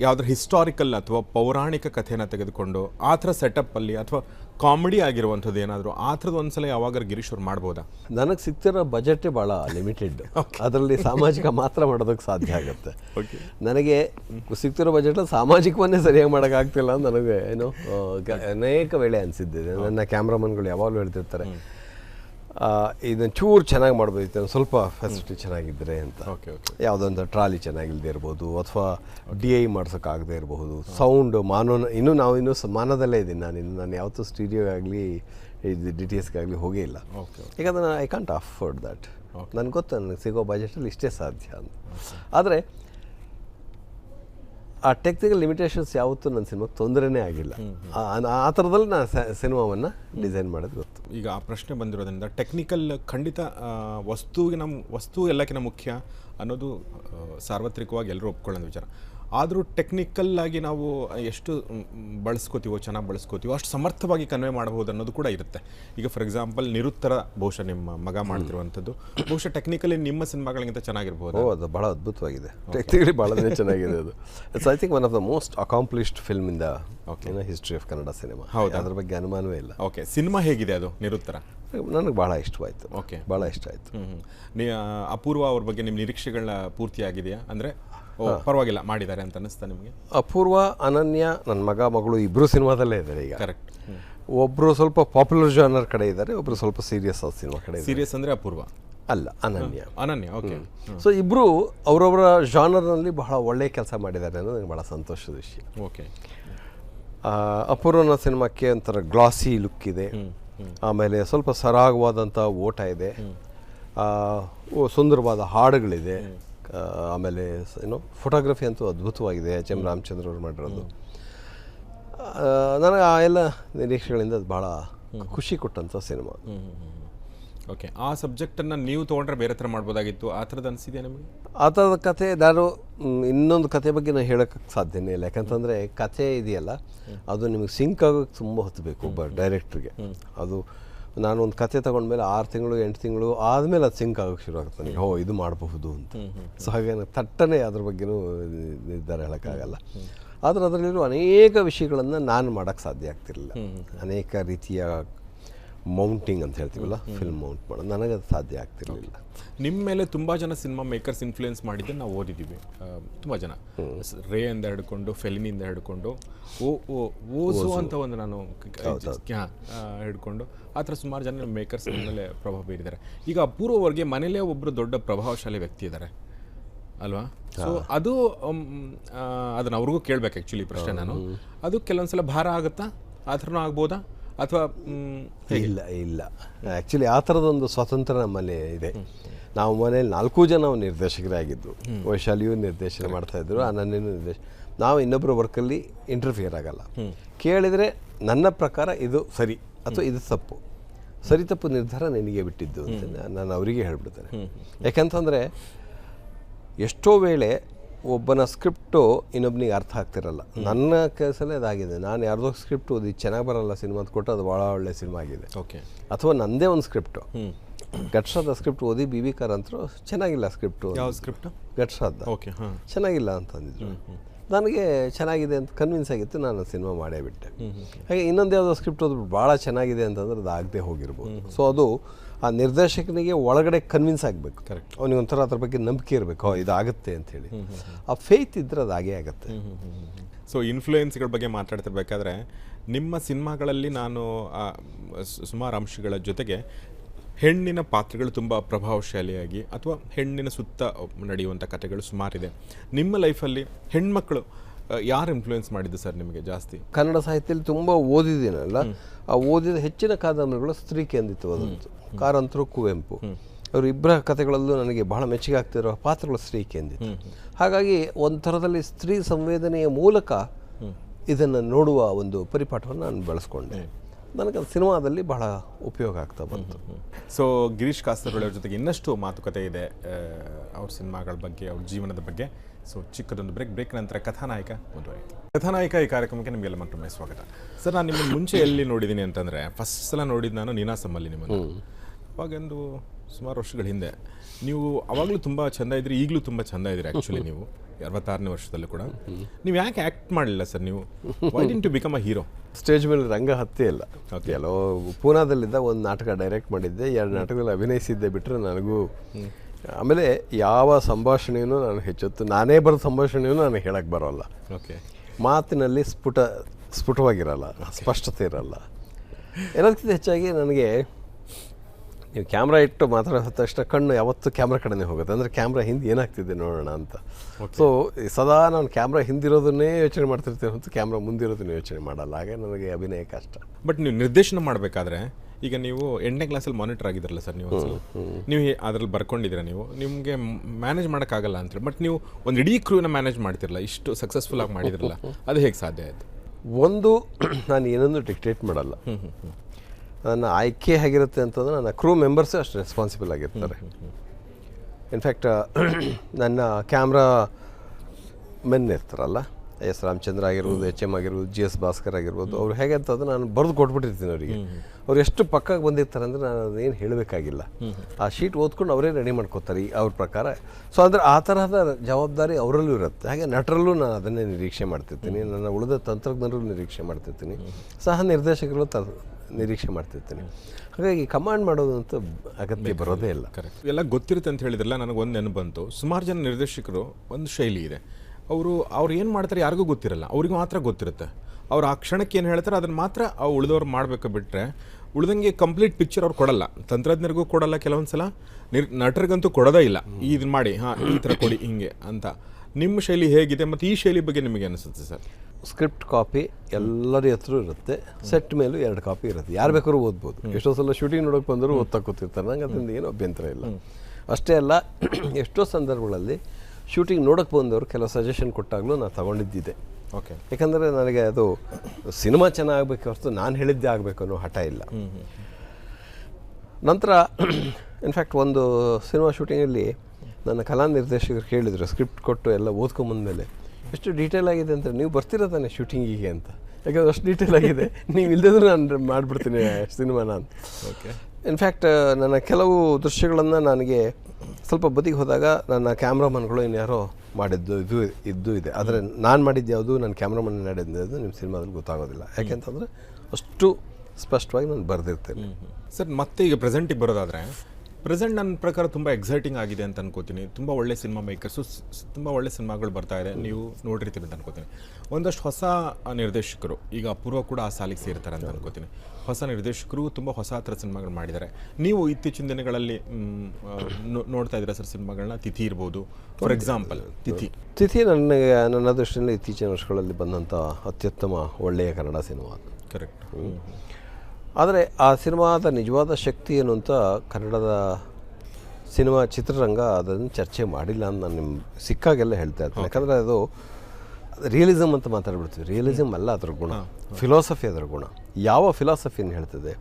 ಯಾವುದ್ರ ಹಿಸ್ಟಾರಿಕಲ್ ಅಥವಾ ಪೌರಾಣಿಕ ಕಥೆನ ತೆಗೆದುಕೊಂಡು ಆ ಥರ ಸೆಟಪ್ಪಲ್ಲಿ ಅಥವಾ ಕಾಮಿಡಿ ಆಗಿರುವಂಥದ್ದು ಏನಾದರೂ ಆ ಥರದ್ದು ಒಂದ್ಸಲ ಯಾವಾಗಾರು ಗಿರೀಶ್ ಅವ್ರು ಮಾಡ್ಬೋದಾ? ನನಗೆ ಸಿಕ್ತಿರೋ ಬಜೆಟೇ ಭಾಳ ಲಿಮಿಟೆಡ್ ಅದರಲ್ಲಿ ಸಾಮಾಜಿಕ ಮಾತ್ರ ಮಾಡೋದಕ್ಕೆ ಸಾಧ್ಯ ಆಗುತ್ತೆ. ಓಕೆ ನನಗೆ ಸಿಗ್ತಿರೋ ಬಜೆಟಲ್ಲಿ ಸಾಮಾಜಿಕವನ್ನೇ ಸರಿಯಾಗಿ ಮಾಡೋಕ್ಕಾಗ್ತಿಲ್ಲ ನನಗೆ ಏನು ಅನೇಕ ವೇಳೆ ಅನಿಸಿದ್ದಿದೆ. ನನ್ನ ಕ್ಯಾಮ್ರಾಮನ್ಗಳು ಯಾವಾಗಲೂ ಹೇಳ್ತಿರ್ತಾರೆ ಇದನ್ನ ಚೂರು ಚೆನ್ನಾಗಿ ಮಾಡ್ಬೋದಿತ್ತು ಒಂದು ಸ್ವಲ್ಪ ಫೆಸಿಲಿಟಿ ಚೆನ್ನಾಗಿದ್ದರೆ ಅಂತ. ಓಕೆ ಓಕೆ ಯಾವುದೊಂದು ಟ್ರಾಲಿ ಚೆನ್ನಾಗಿಲ್ಲದೆ ಇರ್ಬೋದು ಅಥವಾ ಡಿ ಐ ಮಾಡ್ಸೋಕ್ಕಾಗದೇ ಇರಬಹುದು ಸೌಂಡ್ ಮಾನೋನ ಇನ್ನೂ ನಾವು ಇನ್ನೂ ಸಮಾನದಲ್ಲೇ ಮಾನದಲ್ಲೇ ಇದ್ದೀನಿ ನಾನು. ಇನ್ನು ನಾನು ಯಾವತ್ತೂ ಸ್ಟುಡಿಯೋಗಾಗಲಿ ಇದು ಡಿ ಟಿ ಎಸ್ಗಾಗಲಿ ಹೋಗೇ ಇಲ್ಲ. ಓಕೆ ಯಾಕಂದ್ರೆ ಐ ಕಾಂಟ್ ಅಫೋರ್ಡ್ ದ್ಯಾಟ್ ನನಗೆ ಗೊತ್ತು ನನಗೆ ಸಿಗೋ ಬಜೆಟಲ್ಲಿ ಇಷ್ಟೇ ಸಾಧ್ಯ ಅಂತ. ಆದರೆ ಆ ಟೆಕ್ನಿಕಲ್ ಲಿಮಿಟೇಷನ್ಸ್ ಯಾವತ್ತೂ ನನ್ನ ಸಿನಿಮಾಗೆ ತೊಂದರೆನೇ ಆಗಿಲ್ಲ. ಆ- ಥರದಲ್ಲಿ ನಾನು ಸಿನಿಮಾವನ್ನು ಡಿಸೈನ್ ಮಾಡೋದು ಗೊತ್ತು. ಈಗ ಆ ಪ್ರಶ್ನೆ ಬಂದಿರೋದ್ರಿಂದ ಟೆಕ್ನಿಕಲ್ ಖಂಡಿತ ವಸ್ತುವಿಗೆ ನಮ್ಮ ವಸ್ತು ಎಲ್ಲಕ್ಕಿಂತ ಮುಖ್ಯ ಅನ್ನೋದು ಸಾರ್ವತ್ರಿಕವಾಗಿ ಎಲ್ಲರೂ ಒಪ್ಕೊಳ್ಳೋ ವಿಚಾರ. ಆದರೂ ಟೆಕ್ನಿಕಲ್ಲಾಗಿ ನಾವು ಎಷ್ಟು ಬಳಸ್ಕೋತೀವೋ ಚೆನ್ನಾಗಿ ಬಳಸ್ಕೋತೀವೋ ಅಷ್ಟು ಸಮರ್ಥವಾಗಿ ಕನ್ವೆ ಮಾಡಬಹುದು ಅನ್ನೋದು ಕೂಡ ಇರುತ್ತೆ. ಈಗ ಫಾರ್ ಎಕ್ಸಾಂಪಲ್ ನಿರುತ್ತರ ಬಹುಶಃ ನಿಮ್ಮ ಮಗ ಮಾಡ್ತಿರುವಂಥದ್ದು ಬಹುಶಃ ಟೆಕ್ನಿಕಲಿ ನಿಮ್ಮ ಸಿನಿಮಾಗಳಿಗಿಂತ ಚೆನ್ನಾಗಿರ್ಬೋದು. ಓ ಅದು ಭಾಳ ಅದ್ಭುತವಾಗಿದೆ. ಟೆಕ್ನಿಕಲಿ ಭಾಳ ಚೆನ್ನಾಗಿದೆ ಅದು. It's I think one of the most accomplished film in the history of Kannada cinema ಹೌದು? ಅದ್ರ ಬಗ್ಗೆ ಅನುಮಾನವೇ ಇಲ್ಲ. ಓಕೆ ಸಿನಿಮಾ ಹೇಗಿದೆ ಅದು ನಿರುತ್ತರ? ನನಗೆ ಭಾಳ ಇಷ್ಟವಾಯಿತು. ಓಕೆ ಭಾಳ ಇಷ್ಟ ಆಯಿತು. ನೀ ಅಪೂರ್ವ ಅವ್ರ ಬಗ್ಗೆ ನಿಮ್ಮ ನಿರೀಕ್ಷೆಗಳನ್ನ ಪೂರ್ತಿಯಾಗಿದೆಯಾ? ಅಂದರೆ ಪರವಾಗಿಲ್ಲ ಮಾಡಿದ್ದಾರೆ ಅಂತ ಅನ್ನಿಸ್ತಾ ನಿಮಗೆ? ಅಪೂರ್ವ ಅನನ್ಯ ನನ್ನ ಮಗ ಮಗಳು ಇಬ್ಬರು ಸಿನಿಮಾದಲ್ಲೇ ಇದ್ದಾರೆ ಈಗ. ಕರೆಕ್ಟ್ ಒಬ್ಬರು ಸ್ವಲ್ಪ ಪಾಪ್ಯುಲರ್ ಜಾನರ್ ಕಡೆ ಇದ್ದಾರೆ ಒಬ್ಬರು ಸ್ವಲ್ಪ ಸೀರಿಯಸ್ ಆದ ಸಿನಿಮಾ ಕಡೆ ಸೀರಿಯಸ್ ಅಂದರೆ ಅಪೂರ್ವ? ಅಲ್ಲ ಅನನ್ಯ. ಅನನ್ಯ ಓಕೆ ಸೊ ಇಬ್ಬರು ಅವರವರ ಜಾನರ್ನಲ್ಲಿ ಬಹಳ ಒಳ್ಳೆಯ ಕೆಲಸ ಮಾಡಿದ್ದಾರೆ ಅನ್ನೋದು ನನಗೆ ಭಾಳ ಸಂತೋಷದ ವಿಷಯ. ಓಕೆ ಅಪೂರ್ವನ ಸಿನಿಮಾಕ್ಕೆ ಒಂಥರ ಗ್ಲಾಸಿ ಲುಕ್ ಇದೆ. ಆಮೇಲೆ ಸ್ವಲ್ಪ ಸರಾಗವಾದಂಥ ಓಟ ಇದೆ. ಸುಂದರವಾದ ಹಾಡುಗಳಿದೆ. ಆಮೇಲೆ ಏನು ಫೋಟೋಗ್ರಫಿ ಅಂತೂ ಅದ್ಭುತವಾಗಿದೆ ಎಚ್ ಎಂ ರಾಮಚಂದ್ರ ಅವರು ಮಾಡಿರೋದು. ನನಗೆ ಆ ಎಲ್ಲ ನಿರೀಕ್ಷೆಗಳಿಂದ ಅದು ಭಾಳ ಖುಷಿ ಕೊಟ್ಟಂಥ ಸಿನಿಮಾ. ಓಕೆ ಆ ಸಬ್ಜೆಕ್ಟನ್ನು ನೀವು ತೊಗೊಂಡ್ರೆ ಬೇರೆ ಥರ ಮಾಡ್ಬೋದಾಗಿತ್ತು. ಆ ಥರದ ಅನಿಸಿದೆ ನಿಮಗೆ? ಆ ಥರದ ಕತೆ ನಾನು ಇನ್ನೊಂದು ಕತೆ ಬಗ್ಗೆ ನಾನು ಹೇಳೋಕ್ಕೆ ಸಾಧ್ಯನೇ ಇಲ್ಲ. ಯಾಕಂತಂದರೆ ಕತೆ ಇದೆಯಲ್ಲ ಅದು ನಿಮಗೆ ಸಿಂಕ್ ಆಗೋಕ್ಕೆ ತುಂಬ ಹೊತ್ತು ಬೇಕು ಒಬ್ಬ ಡೈರೆಕ್ಟ್ರಿಗೆ ಅದು ನಾನು ಒಂದು ಕತೆ ತಗೊಂಡ್ಮೇಲೆ ಆರು ತಿಂಗಳು ಎಂಟು ತಿಂಗಳು ಆದಮೇಲೆ ಅದು ಸಿಂಕ್ ಆಗೋಕೆ ಶುರು ಆಗುತ್ತೆ ನನಗೆ ಓ ಇದು ಮಾಡಬಹುದು ಅಂತ. ಸೊ ಹಾಗೆ ತಟ್ಟನೆ ಅದ್ರ ಬಗ್ಗೆನೂ ನಿರ್ಧಾರ ಹೇಳೋಕ್ಕಾಗಲ್ಲ. ಆದರೆ ಅದರಲ್ಲಿರೋ ಅನೇಕ ವಿಷಯಗಳನ್ನು ನಾನು ಮಾಡೋಕ್ಕೆ ಸಾಧ್ಯ ಆಗ್ತಿರಲಿಲ್ಲ. ಅನೇಕ ರೀತಿಯ ಮೌಂಟಿಂಗ್ ಅಂತ ಹೇಳ್ತೀವಲ್ಲ ಫಿಲ್ಮ್ ಮೌಂಟ್ ಮಾಡೋದು. ನನಗೆ ಅದು ಸಾಧ್ಯ ಆಗ್ತಿರಲಿಲ್ಲ. ನಿಮ್ಮ ಮೇಲೆ ತುಂಬ ಜನ ಸಿನಿಮಾ ಮೇಕರ್ಸ್ ಇನ್ಫ್ಲೂಯೆನ್ಸ್ ಮಾಡಿದ್ದನ್ನು ನಾವು ಓದಿದ್ದೀವಿ. ತುಂಬ ಜನ. ರೇ ಅಂತ ಹಿಡ್ಕೊಂಡು ಫೆಲಿನಿಂದ ಹಿಡ್ಕೊಂಡು ಓ ಓ ಓಸು ಅಂತ ಒಂದು ನಾನು ಹಿಡ್ಕೊಂಡು ಆ ಥರ ಸುಮಾರು ಜನ ಮೇಕರ್ಸ್ ಮೇಲೆ ಪ್ರಭಾವ ಬೀರಿದ್ದಾರೆ. ಈಗ ಅಪೂರ್ವವರೆಗೆ ಮನೇಲೇ ಒಬ್ಬರು ದೊಡ್ಡ ಪ್ರಭಾವಶಾಲಿ ವ್ಯಕ್ತಿ ಇದ್ದಾರೆ ಅಲ್ವಾ? ಸೊ ಅದು ಅದನ್ನು ಅದನ್ನ ಅವ್ರಿಗೂ ಕೇಳ್ಬೇಕು ಆ್ಯಕ್ಚುಲಿ ಪ್ರಶ್ನೆ ನಾನು. ಅದು ಕೆಲವೊಂದ್ಸಲ ಭಾರ ಆಗುತ್ತಾ? ಆ ಥರನೂ ಆಗ್ಬೋದಾ? ಅಥವಾ ಇಲ್ಲ ಇಲ್ಲ. ಆ್ಯಕ್ಚುಲಿ ಆ ಥರದೊಂದು ಸ್ವಾತಂತ್ರ್ಯ ನಮ್ಮಲ್ಲಿ ಇದೆ. ನಾವು ಮನೇಲಿ ನಾಲ್ಕು ಜನ ನಿರ್ದೇಶಕರಾಗಿದ್ದು. ವೈಶಾಲಿಯು ನಿರ್ದೇಶನ ಮಾಡ್ತಾಯಿದ್ರು ಅನನ್ಯನು ನಿರ್ದೇಶ ನಾವು ಇನ್ನೊಬ್ಬರ ವರ್ಕಲ್ಲಿ ಇಂಟರ್ಫಿಯರ್ ಆಗಲ್ಲ. ಕೇಳಿದರೆ ನನ್ನ ಪ್ರಕಾರ ಇದು ಸರಿ ಅಥವಾ ಇದು ತಪ್ಪು. ಸರಿ ತಪ್ಪು ನಿರ್ಧಾರ ನಿನಗೆ ಬಿಟ್ಟಿದ್ದು ಅಂತ ನಾನು ಅವರಿಗೆ ಹೇಳ್ಬಿಡ್ತೇನೆ ಯಾಕಂತಂದರೆ ಎಷ್ಟೋ ವೇಳೆ ಒಬ್ಬನ ಸ್ಕ್ರಿಪ್ಟು ಇನ್ನೊಬ್ಬನಿಗೆ ಅರ್ಥ ಆಗ್ತಿರಲ್ಲ. ನನ್ನ ಕೆಲಸಲ್ಲೇ ಅದಾಗಿದೆ. ನಾನು ಯಾರ್ದೋ ಸ್ಕ್ರಿಪ್ಟ್ ಓದಿ ಚೆನ್ನಾಗಿ ಬರಲ್ಲ ಸಿನಿಮಾ ಅಂತ ಕೊಟ್ಟು ಅದು ಭಾಳ ಒಳ್ಳೆ ಸಿನಿಮಾ ಆಗಿದೆ. ಓಕೆ. ಅಥವಾ ನಂದೇ ಒಂದು ಸ್ಕ್ರಿಪ್ಟು. ಗಟ್ಸಾದ ಸ್ಕ್ರಿಪ್ಟ್ ಓದಿ ಬಿ ಬಿ ಕಾರಂತರು ಚೆನ್ನಾಗಿಲ್ಲ ಸ್ಕ್ರಿಪ್ಟು. ಸ್ಕ್ರಿಪ್ಟ್? ಗಟ್ಸಾದ ಓಕೆ ಹಾಂ. ಚೆನ್ನಾಗಿಲ್ಲ ಅಂತಂದಿದ್ರು. ನನಗೆ ಚೆನ್ನಾಗಿದೆ ಅಂತ ಕನ್ವಿನ್ಸ್ ಆಗಿತ್ತು ನಾನು ಸಿನಿಮಾ ಮಾಡೇ ಬಿಟ್ಟೆ. ಹಾಗೆ ಇನ್ನೊಂದು ಯಾವುದೋ ಸ್ಕ್ರಿಪ್ಟ್ ಅದು ಭಾಳ ಚೆನ್ನಾಗಿದೆ ಅಂತಂದ್ರೆ ಅದು ಆಗದೆ ಹೋಗಿರ್ಬೋದು. ಸೊ ಅದು ಆ ನಿರ್ದೇಶಕನಿಗೆ ಒಳಗಡೆ ಕನ್ವಿನ್ಸ್ ಆಗಬೇಕು. ಕರೆಕ್ಟ್ ಅವನಿಗೆ ಒಂಥರ ಅದ್ರ ಬಗ್ಗೆ ನಂಬಿಕೆ ಇರಬೇಕು ಇದಾಗುತ್ತೆ ಅಂಥೇಳಿ ಆ ಫೇತ್ ಇದ್ರೆ ಅದು ಹಾಗೇ ಆಗುತ್ತೆ. ಸೊ ಇನ್ಫ್ಲೂಯೆನ್ಸ್ಗಳ ಬಗ್ಗೆ ಮಾತಾಡ್ತಿರ್ಬೇಕಾದ್ರೆ ನಿಮ್ಮ ಸಿನಿಮಾಗಳಲ್ಲಿ ನಾನು ಸುಮಾರು ಅಂಶಗಳ ಜೊತೆಗೆ ಹೆಣ್ಣಿನ ಪಾತ್ರಗಳು ತುಂಬ ಪ್ರಭಾವಶಾಲಿಯಾಗಿ ಅಥವಾ ಹೆಣ್ಣಿನ ಸುತ್ತ ನಡೆಯುವಂಥ ಕಥೆಗಳು ಸುಮಾರಿದೆ. ನಿಮ್ಮ ಲೈಫಲ್ಲಿ ಹೆಣ್ಮಕ್ಳು ಯಾರು ಇನ್ಫ್ಲೂಯೆನ್ಸ್ ಮಾಡಿದ್ದು ಸರ್ ನಿಮಗೆ ಜಾಸ್ತಿ? ಕನ್ನಡ ಸಾಹಿತ್ಯದಲ್ಲಿ ತುಂಬ ಓದಿದ್ದೀನಲ್ಲ ಆ ಓದಿದ ಹೆಚ್ಚಿನ ಕಾದಂಬರಿಗಳು ಸ್ತ್ರೀ ಕೇಂದ್ರಿತವಾದಂಥ ಕಾರಂತರು ಕುವೆಂಪು. ಅವರು ಇಬ್ಬರ ಕಥೆಗಳಲ್ಲೂ ನನಗೆ ಬಹಳ ಮೆಚ್ಚುಗೆ ಆಗ್ತಿರೋ ಪಾತ್ರಗಳು ಸ್ತ್ರೀ ಕೇಂದ್ರಿತ. ಹಾಗಾಗಿ ಒಂಥರದಲ್ಲಿ ಥರದಲ್ಲಿ ಸ್ತ್ರೀ ಸಂವೇದನೆಯ ಮೂಲಕ ಇದನ್ನು ನೋಡುವ ಒಂದು ಪರಿಪಾಠವನ್ನು ನಾನು ಬೆಳೆಸ್ಕೊಂಡೆ. ನನಗೆ ಅದು ಸಿನಿಮಾದಲ್ಲಿ ಬಹಳ ಉಪಯೋಗ ಆಗ್ತಾ ಬಂತು. ಸೊ ಗಿರೀಶ್ ಕಾಸ್ತರ್ ಅವ್ರ ಜೊತೆಗೆ ಇನ್ನಷ್ಟು ಮಾತುಕತೆ ಇದೆ ಅವ್ರ ಸಿನಿಮಾಗಳ ಬಗ್ಗೆ ಅವ್ರ ಜೀವನದ ಬಗ್ಗೆ. ಸೊ ಚಿಕ್ಕದೊಂದು ಬ್ರೇಕ್ ಬ್ರೇಕ್ ನಂತರ ಕಥಾನಾಯಕ ಮುಂದುವರಿಯುತ್ತೆ. ಕಥಾನಾಯಕ ಈ ಕಾರ್ಯಕ್ರಮಕ್ಕೆ ನಿಮಗೆಲ್ಲ ಮತ್ತೊಮ್ಮೆ ಸ್ವಾಗತ. ಸರ್ ನಾನು ನಿಮ್ಮನ್ನು ಮುಂಚೆ ಎಲ್ಲಿ ನೋಡಿದ್ದೀನಿ ಅಂತಂದರೆ ಫಸ್ಟ್ ಸಲ ನೋಡಿದ್ದು ನಾನು ನೀನಾಸಮ್ಮಲ್ಲಿ ನಿಮ್ಮನ್ನು. ಅವಾಗೊಂದು ಸುಮಾರು ವರ್ಷಗಳ ಹಿಂದೆ. ನೀವು ಅವಾಗಲೂ ತುಂಬ ಚೆಂದ ಇದ್ರಿ ಈಗಲೂ ತುಂಬ ಚೆಂದ ಇದ್ರಿ ಆ್ಯಕ್ಚುಲಿ (laughs) ನೀವು. ಅರವತ್ತಾರನೇ ವರ್ಷದಲ್ಲೂ ಕೂಡ. ನೀವು ಯಾಕೆ ಆ್ಯಕ್ಟ್ ಮಾಡಲಿಲ್ಲ ಸರ್ ನೀವು? Why didn't to become a hero stage ಮೇಲೆ ರಂಗ ಹತ್ತೇ ಇಲ್ಲ. ಕೆಲವು ಪೂನಾದಲ್ಲಿದ್ದ ಒಂದು ನಾಟಕ ಡೈರೆಕ್ಟ್ ಮಾಡಿದ್ದೆ ಎರಡು ನಾಟಕದಲ್ಲಿ ಅಭಿನಯಿಸಿದ್ದೆ ಬಿಟ್ಟರೆ ನನಗೂ ಆಮೇಲೆ ಯಾವ ಸಂಭಾಷಣೆಯೂ ನಾನು ಹೆಚ್ಚೊತ್ತು ನಾನೇ ಬರೋ ಸಂಭಾಷಣೆಯೂ ನಾನು ಹೇಳಕ್ಕೆ ಬರೋಲ್ಲ. ಓಕೆ ಮಾತಿನಲ್ಲಿ ಸ್ಫುಟ ಸ್ಫುಟವಾಗಿರಲ್ಲ ಸ್ಪಷ್ಟತೆ ಇರಲ್ಲ. ಎಲ್ಲದಕ್ಕಿಂತ ಹೆಚ್ಚಾಗಿ ನನಗೆ ನೀವು ಕ್ಯಾಮ್ರಾ ಇಟ್ಟು ಮಾತಾಡೋ ತಕ್ಷಣ ಕಣ್ಣು ಯಾವತ್ತೂ ಕ್ಯಾಮ್ರಾ ಕಡೆನೇ ಹೋಗುತ್ತೆ. ಅಂದರೆ ಕ್ಯಾಮ್ರಾ ಹಿಂದೆ ಏನಾಗ್ತಿದೆ ನೋಡೋಣ ಅಂತ. ಸೊ ಸದಾ ನಾನು ಕ್ಯಾಮ್ರಾ ಹಿಂದಿರೋದನ್ನೇ ಯೋಚನೆ ಮಾಡ್ತಿರ್ತೇನೆ ಹೊತ್ತು ಕ್ಯಾಮ್ರಾ ಮುಂದಿರೋದನ್ನೇ ಯೋಚನೆ ಮಾಡಲ್ಲ. ಹಾಗೆ ನನಗೆ ಅಭಿನಯ ಕಷ್ಟ. ಬಟ್ ನೀವು ನಿರ್ದೇಶನ ಮಾಡಬೇಕಾದ್ರೆ ಈಗ ನೀವು ಎಂಟನೇ ಕ್ಲಾಸಲ್ಲಿ ಮಾನಿಟರ್ ಆಗಿದ್ರಲ್ಲ ಸರ್ ನೀವು. ನೀವು ಅದ್ರಲ್ಲಿ ಬರ್ಕೊಂಡಿದ್ದೀರಾ ನೀವು? ನಿಮಗೆ ಮ್ಯಾನೇಜ್ ಮಾಡೋಕ್ಕಾಗಲ್ಲ ಅಂತೇಳಿ ಬಟ್ ನೀವು ಒಂದು ಇಡೀ ಕ್ರೂನ ಮ್ಯಾನೇಜ್ ಮಾಡ್ತಿರಲ್ಲ ಇಷ್ಟು ಸಕ್ಸಸ್ಫುಲ್ ಆಗಿ ಮಾಡಿದ್ರಲ್ಲ. ಅದು ಹೇಗೆ ಸಾಧ್ಯ ಆಯಿತು? ಒಂದು ನಾನು ಏನನ್ನು ಡಿಕ್ಟೇಟ್ ಮಾಡಲ್ಲ. ನನ್ನ ಆಯ್ಕೆ ಆಗಿರುತ್ತೆ ಅಂತಂದ್ರೆ ನನ್ನ ಕ್ರೂ ಮೆಂಬರ್ಸೇ ಅಷ್ಟು ರೆಸ್ಪಾನ್ಸಿಬಲ್ ಆಗಿರ್ತಾರೆ. ಇನ್ಫ್ಯಾಕ್ಟ್ (clears throat) ನನ್ನ ಕ್ಯಾಮ್ರಾ ಮೆನ್ ಇರ್ತಾರಲ್ಲ ಎಸ್ ರಾಮಚಂದ್ರ ಆಗಿರ್ಬೋದು ಎಚ್ ಎಂ ಆಗಿರ್ಬೋದು ಜಿ ಎಸ್ ಭಾಸ್ಕರ್ ಆಗಿರ್ಬೋದು ಅವ್ರು ಹೇಗೆ ಅಂತಂದ್ರೆ ನಾನು ಬರೆದು ಕೊಟ್ಬಿಟ್ಟಿರ್ತೀನಿ ಅವರಿಗೆ. ಅವ್ರು ಎಷ್ಟು ಪಕ್ಕಾಗಿ ಬಂದಿರ್ತಾರೆ ಅಂದರೆ ನಾನು ಅದೇನು ಹೇಳಬೇಕಾಗಿಲ್ಲ. ಆ ಶೀಟ್ ಓದ್ಕೊಂಡು ಅವರೇ ರೆಡಿ ಮಾಡ್ಕೋತಾರೆ ಈ ಅವ್ರ ಪ್ರಕಾರ. ಸೊ ಅಂದರೆ ಆ ತರಹದ ಜವಾಬ್ದಾರಿ ಅವರಲ್ಲೂ ಇರುತ್ತೆ. ಹಾಗೆ ನಟರಲ್ಲೂ ನಾನು ಅದನ್ನೇ ನಿರೀಕ್ಷೆ ಮಾಡ್ತಿರ್ತೀನಿ. ನನ್ನ ಉಳಿದ ತಂತ್ರಜ್ಞರಲ್ಲೂ ನಿರೀಕ್ಷೆ ಮಾಡ್ತಿರ್ತೀನಿ. ಸಹ ನಿರ್ದೇಶಕರು ತ ನಿರೀಕ್ಷೆ ಮಾಡ್ತಿರ್ತೀನಿ. ಹಾಗಾಗಿ ಕಮಾಂಡ್ ಮಾಡೋದು ಅಂತ ಅಗತ್ಯ ಬರೋದೇ ಇಲ್ಲ. ಕರೆಕ್ಟ್ ಎಲ್ಲ ಗೊತ್ತಿರುತ್ತೆ ಅಂತ ಹೇಳಿದ್ರಲ್ಲ ನನಗೆ ಒಂದು ನೆನಪು ಬಂತು ಸುಮಾರು ಜನ ನಿರ್ದೇಶಕರು ಒಂದು ಶೈಲಿ ಇದೆ. ಅವರು ಅವ್ರು ಏನು ಮಾಡ್ತಾರೆ ಯಾರಿಗೂ ಗೊತ್ತಿರಲ್ಲ. ಅವ್ರಿಗೆ ಮಾತ್ರ ಗೊತ್ತಿರುತ್ತೆ. ಅವ್ರು ಆ ಕ್ಷಣಕ್ಕೆ ಏನು ಹೇಳ್ತಾರೆ ಅದನ್ನು ಮಾತ್ರ ಆ ಉಳಿದವ್ರು ಮಾಡಬೇಕು ಬಿಟ್ಟರೆ ಉಳ್ದಂಗೆ ಕಂಪ್ಲೀಟ್ ಪಿಕ್ಚರ್ ಅವ್ರು ಕೊಡಲ್ಲ. ತಂತ್ರಜ್ಞರಿಗೂ ಕೊಡಲ್ಲ ಕೆಲವೊಂದು ಸಲ ನಿರ್ ನಟರಿಗಂತೂ ಕೊಡೋದೇ ಇಲ್ಲ. ಇದನ್ನ ಮಾಡಿ ಹಾಂ ಈ ಥರ ಕೊಡಿ ಹಿಂಗೆ ಅಂತ. ನಿಮ್ಮ ಶೈಲಿ ಹೇಗಿದೆ ಮತ್ತು ಈ ಶೈಲಿ ಬಗ್ಗೆ ನಿಮಗೆ ಅನಿಸುತ್ತೆ ಸರ್? ಸ್ಕ್ರಿಪ್ಟ್ ಕಾಪಿ ಎಲ್ಲರ ಹತ್ರ ಇರುತ್ತೆ. ಸೆಟ್ ಮೇಲೂ ಎರಡು ಕಾಪಿ ಇರುತ್ತೆ. ಯಾರು ಬೇಕಾದ್ರೂ ಓದ್ಬೋದು. ಎಷ್ಟೋ ಸಲ ಶೂಟಿಂಗ್ ನೋಡೋಕೆ ಬಂದರೂ ಓದ್ತಾ ಕೂತಿರ್ತಾರೆ. ನಂಗೆ ಅದರಿಂದ ಏನು ಅಭ್ಯಂತರ ಇಲ್ಲ. ಅಷ್ಟೇ ಅಲ್ಲ ಎಷ್ಟೋ ಸಂದರ್ಭಗಳಲ್ಲಿ ಶೂಟಿಂಗ್ ನೋಡೋಕೆ ಬಂದವರು ಕೆಲವು ಸಜೆಷನ್ ಕೊಟ್ಟಾಗಲೂ ನಾನು ತಗೊಂಡಿದ್ದಿದೆ. ಓಕೆ. ಯಾಕಂದರೆ ನನಗೆ ಅದು ಸಿನಿಮಾ ಚೆನ್ನಾಗಬೇಕು ಹೊರತು ನಾನು ಹೇಳಿದ್ದೇ ಆಗಬೇಕು ಅನ್ನೋ ಹಠ ಇಲ್ಲ. ನಂತರ ಇನ್ಫ್ಯಾಕ್ಟ್ ಒಂದು ಸಿನಿಮಾ ಶೂಟಿಂಗಲ್ಲಿ ನನ್ನ ಕಲಾ ನಿರ್ದೇಶಕರು ಕೇಳಿದರು ಸ್ಕ್ರಿಪ್ಟ್ ಕೊಟ್ಟು ಎಲ್ಲ ಓದ್ಕೊಂಬಂದಮೇಲೆ. ಎಷ್ಟು ಡೀಟೇಲ್ ಆಗಿದೆ ಅಂತ ನೀವು ಬರ್ತೀರ ತಾನೆ ಶೂಟಿಂಗಿಗೆ ಅಂತ? ಯಾಕಂದ್ರೆ ಅಷ್ಟು ಡೀಟೇಲ್ ಆಗಿದೆ. (laughs) ನೀವು ಇಲ್ಲದಿದ್ರೂ ನಾನು ಮಾಡಿಬಿಡ್ತೀನಿ ಸಿನಿಮಾನ ಅಂತ. ಓಕೆ ಇನ್ಫ್ಯಾಕ್ಟ್ ನನ್ನ ಕೆಲವು ದೃಶ್ಯಗಳನ್ನು ನನಗೆ ಸ್ವಲ್ಪ ಬದಿಗೆ ಹೋದಾಗ ನನ್ನ ಕ್ಯಾಮ್ರಾಮನ್ಗಳು ಇನ್ಯಾರೋ ಮಾಡಿದ್ದು ಇದು ಇದ್ದು ಇದೆ. ಆದರೆ ನಾನು ಮಾಡಿದ್ದು ಯಾವುದು ನನ್ನ ಕ್ಯಾಮ್ರಾಮನ್ ನಡೆದಿದ್ದು ನಿಮ್ಮ ಸಿನಿಮಾದಲ್ಲಿ ಗೊತ್ತಾಗೋದಿಲ್ಲ. ಯಾಕೆಂತಂದರೆ ಅಷ್ಟು ಸ್ಪಷ್ಟವಾಗಿ ನಾನು ಬರೆದಿರ್ತೇನೆ. ಸರ್ ಮತ್ತೆ ಈಗ ಪ್ರೆಸೆಂಟಿಗೆ ಬರೋದಾದರೆ ಪ್ರೆಸೆಂಟ್ ನನ್ನ ಪ್ರಕಾರ ತುಂಬ ಎಕ್ಸೈಟಿಂಗ್ ಆಗಿದೆ ಅಂತ ಅನ್ಕೋತೀನಿ. ತುಂಬ ಒಳ್ಳೆ ಸಿನಿಮಾ ಮೇಕರ್ಸು ತುಂಬ ಒಳ್ಳೆ ಸಿನಿಮಾಗಳು ಬರ್ತಾ ಇದೆ. ನೀವು ನೋಡಿರ್ತೀರಿ ಅಂತ ಅನ್ಕೋತೀನಿ. ಒಂದಷ್ಟು ಹೊಸ ನಿರ್ದೇಶಕರು ಈಗ ಅಪೂರ್ವ ಕೂಡ ಆ ಸಾಲಿಗೆ ಸೇರ್ತಾರೆ ಅಂತ ಅನ್ಕೋತೀನಿ. ಹೊಸ ನಿರ್ದೇಶಕರು ತುಂಬ ಹೊಸ ಥರ ಸಿನಿಮಾಗಳು ಮಾಡಿದ್ದಾರೆ. ನೀವು ಇತ್ತೀಚಿನ ದಿನಗಳಲ್ಲಿ ನೋಡ್ತಾ ಇದ್ದೀರಾ ಸರ್ ಸಿನಿಮಾಗಳನ್ನ ತಿಥಿ ಇರ್ಬೋದು. ಫಾರ್ ಎಕ್ಸಾಂಪಲ್ ತಿಥಿ. ತಿಥಿ ನನಗೆ ನನ್ನ ದೃಷ್ಟಿಯಲ್ಲಿ ಇತ್ತೀಚಿನ ವರ್ಷಗಳಲ್ಲಿ ಬಂದಂಥ ಅತ್ಯುತ್ತಮ ಒಳ್ಳೆಯ ಕನ್ನಡ ಸಿನಿಮಾ. ಕರೆಕ್ಟ್ ಆದರೆ ಆ ಸಿನಿಮಾದ ನಿಜವಾದ ಶಕ್ತಿ ಏನು ಅಂತ ಕನ್ನಡದ ಸಿನಿಮಾ ಚಿತ್ರರಂಗ ಅದನ್ನು ಚರ್ಚೆ ಮಾಡಿಲ್ಲ ಅಂತ ನಾನು ನಿಮ್ಮ ಸಿಕ್ಕಾಗೆಲ್ಲ ಹೇಳ್ತಾ ಇರ್ತೀನಿ. ಯಾಕಂದರೆ ಅದು ರಿಯಲಿಸಮ್ ಅಂತ ಮಾತಾಡ್ಬಿಡ್ತೀವಿ. ರಿಯಲಿಸಮ್ ಅಲ್ಲ ಅದರ ಗುಣ. ಫಿಲಾಸಫಿ ಅದರ ಗುಣ. ಯಾವ ಫಿಲಾಸಫಿನ ಹೇಳ್ತದೆ?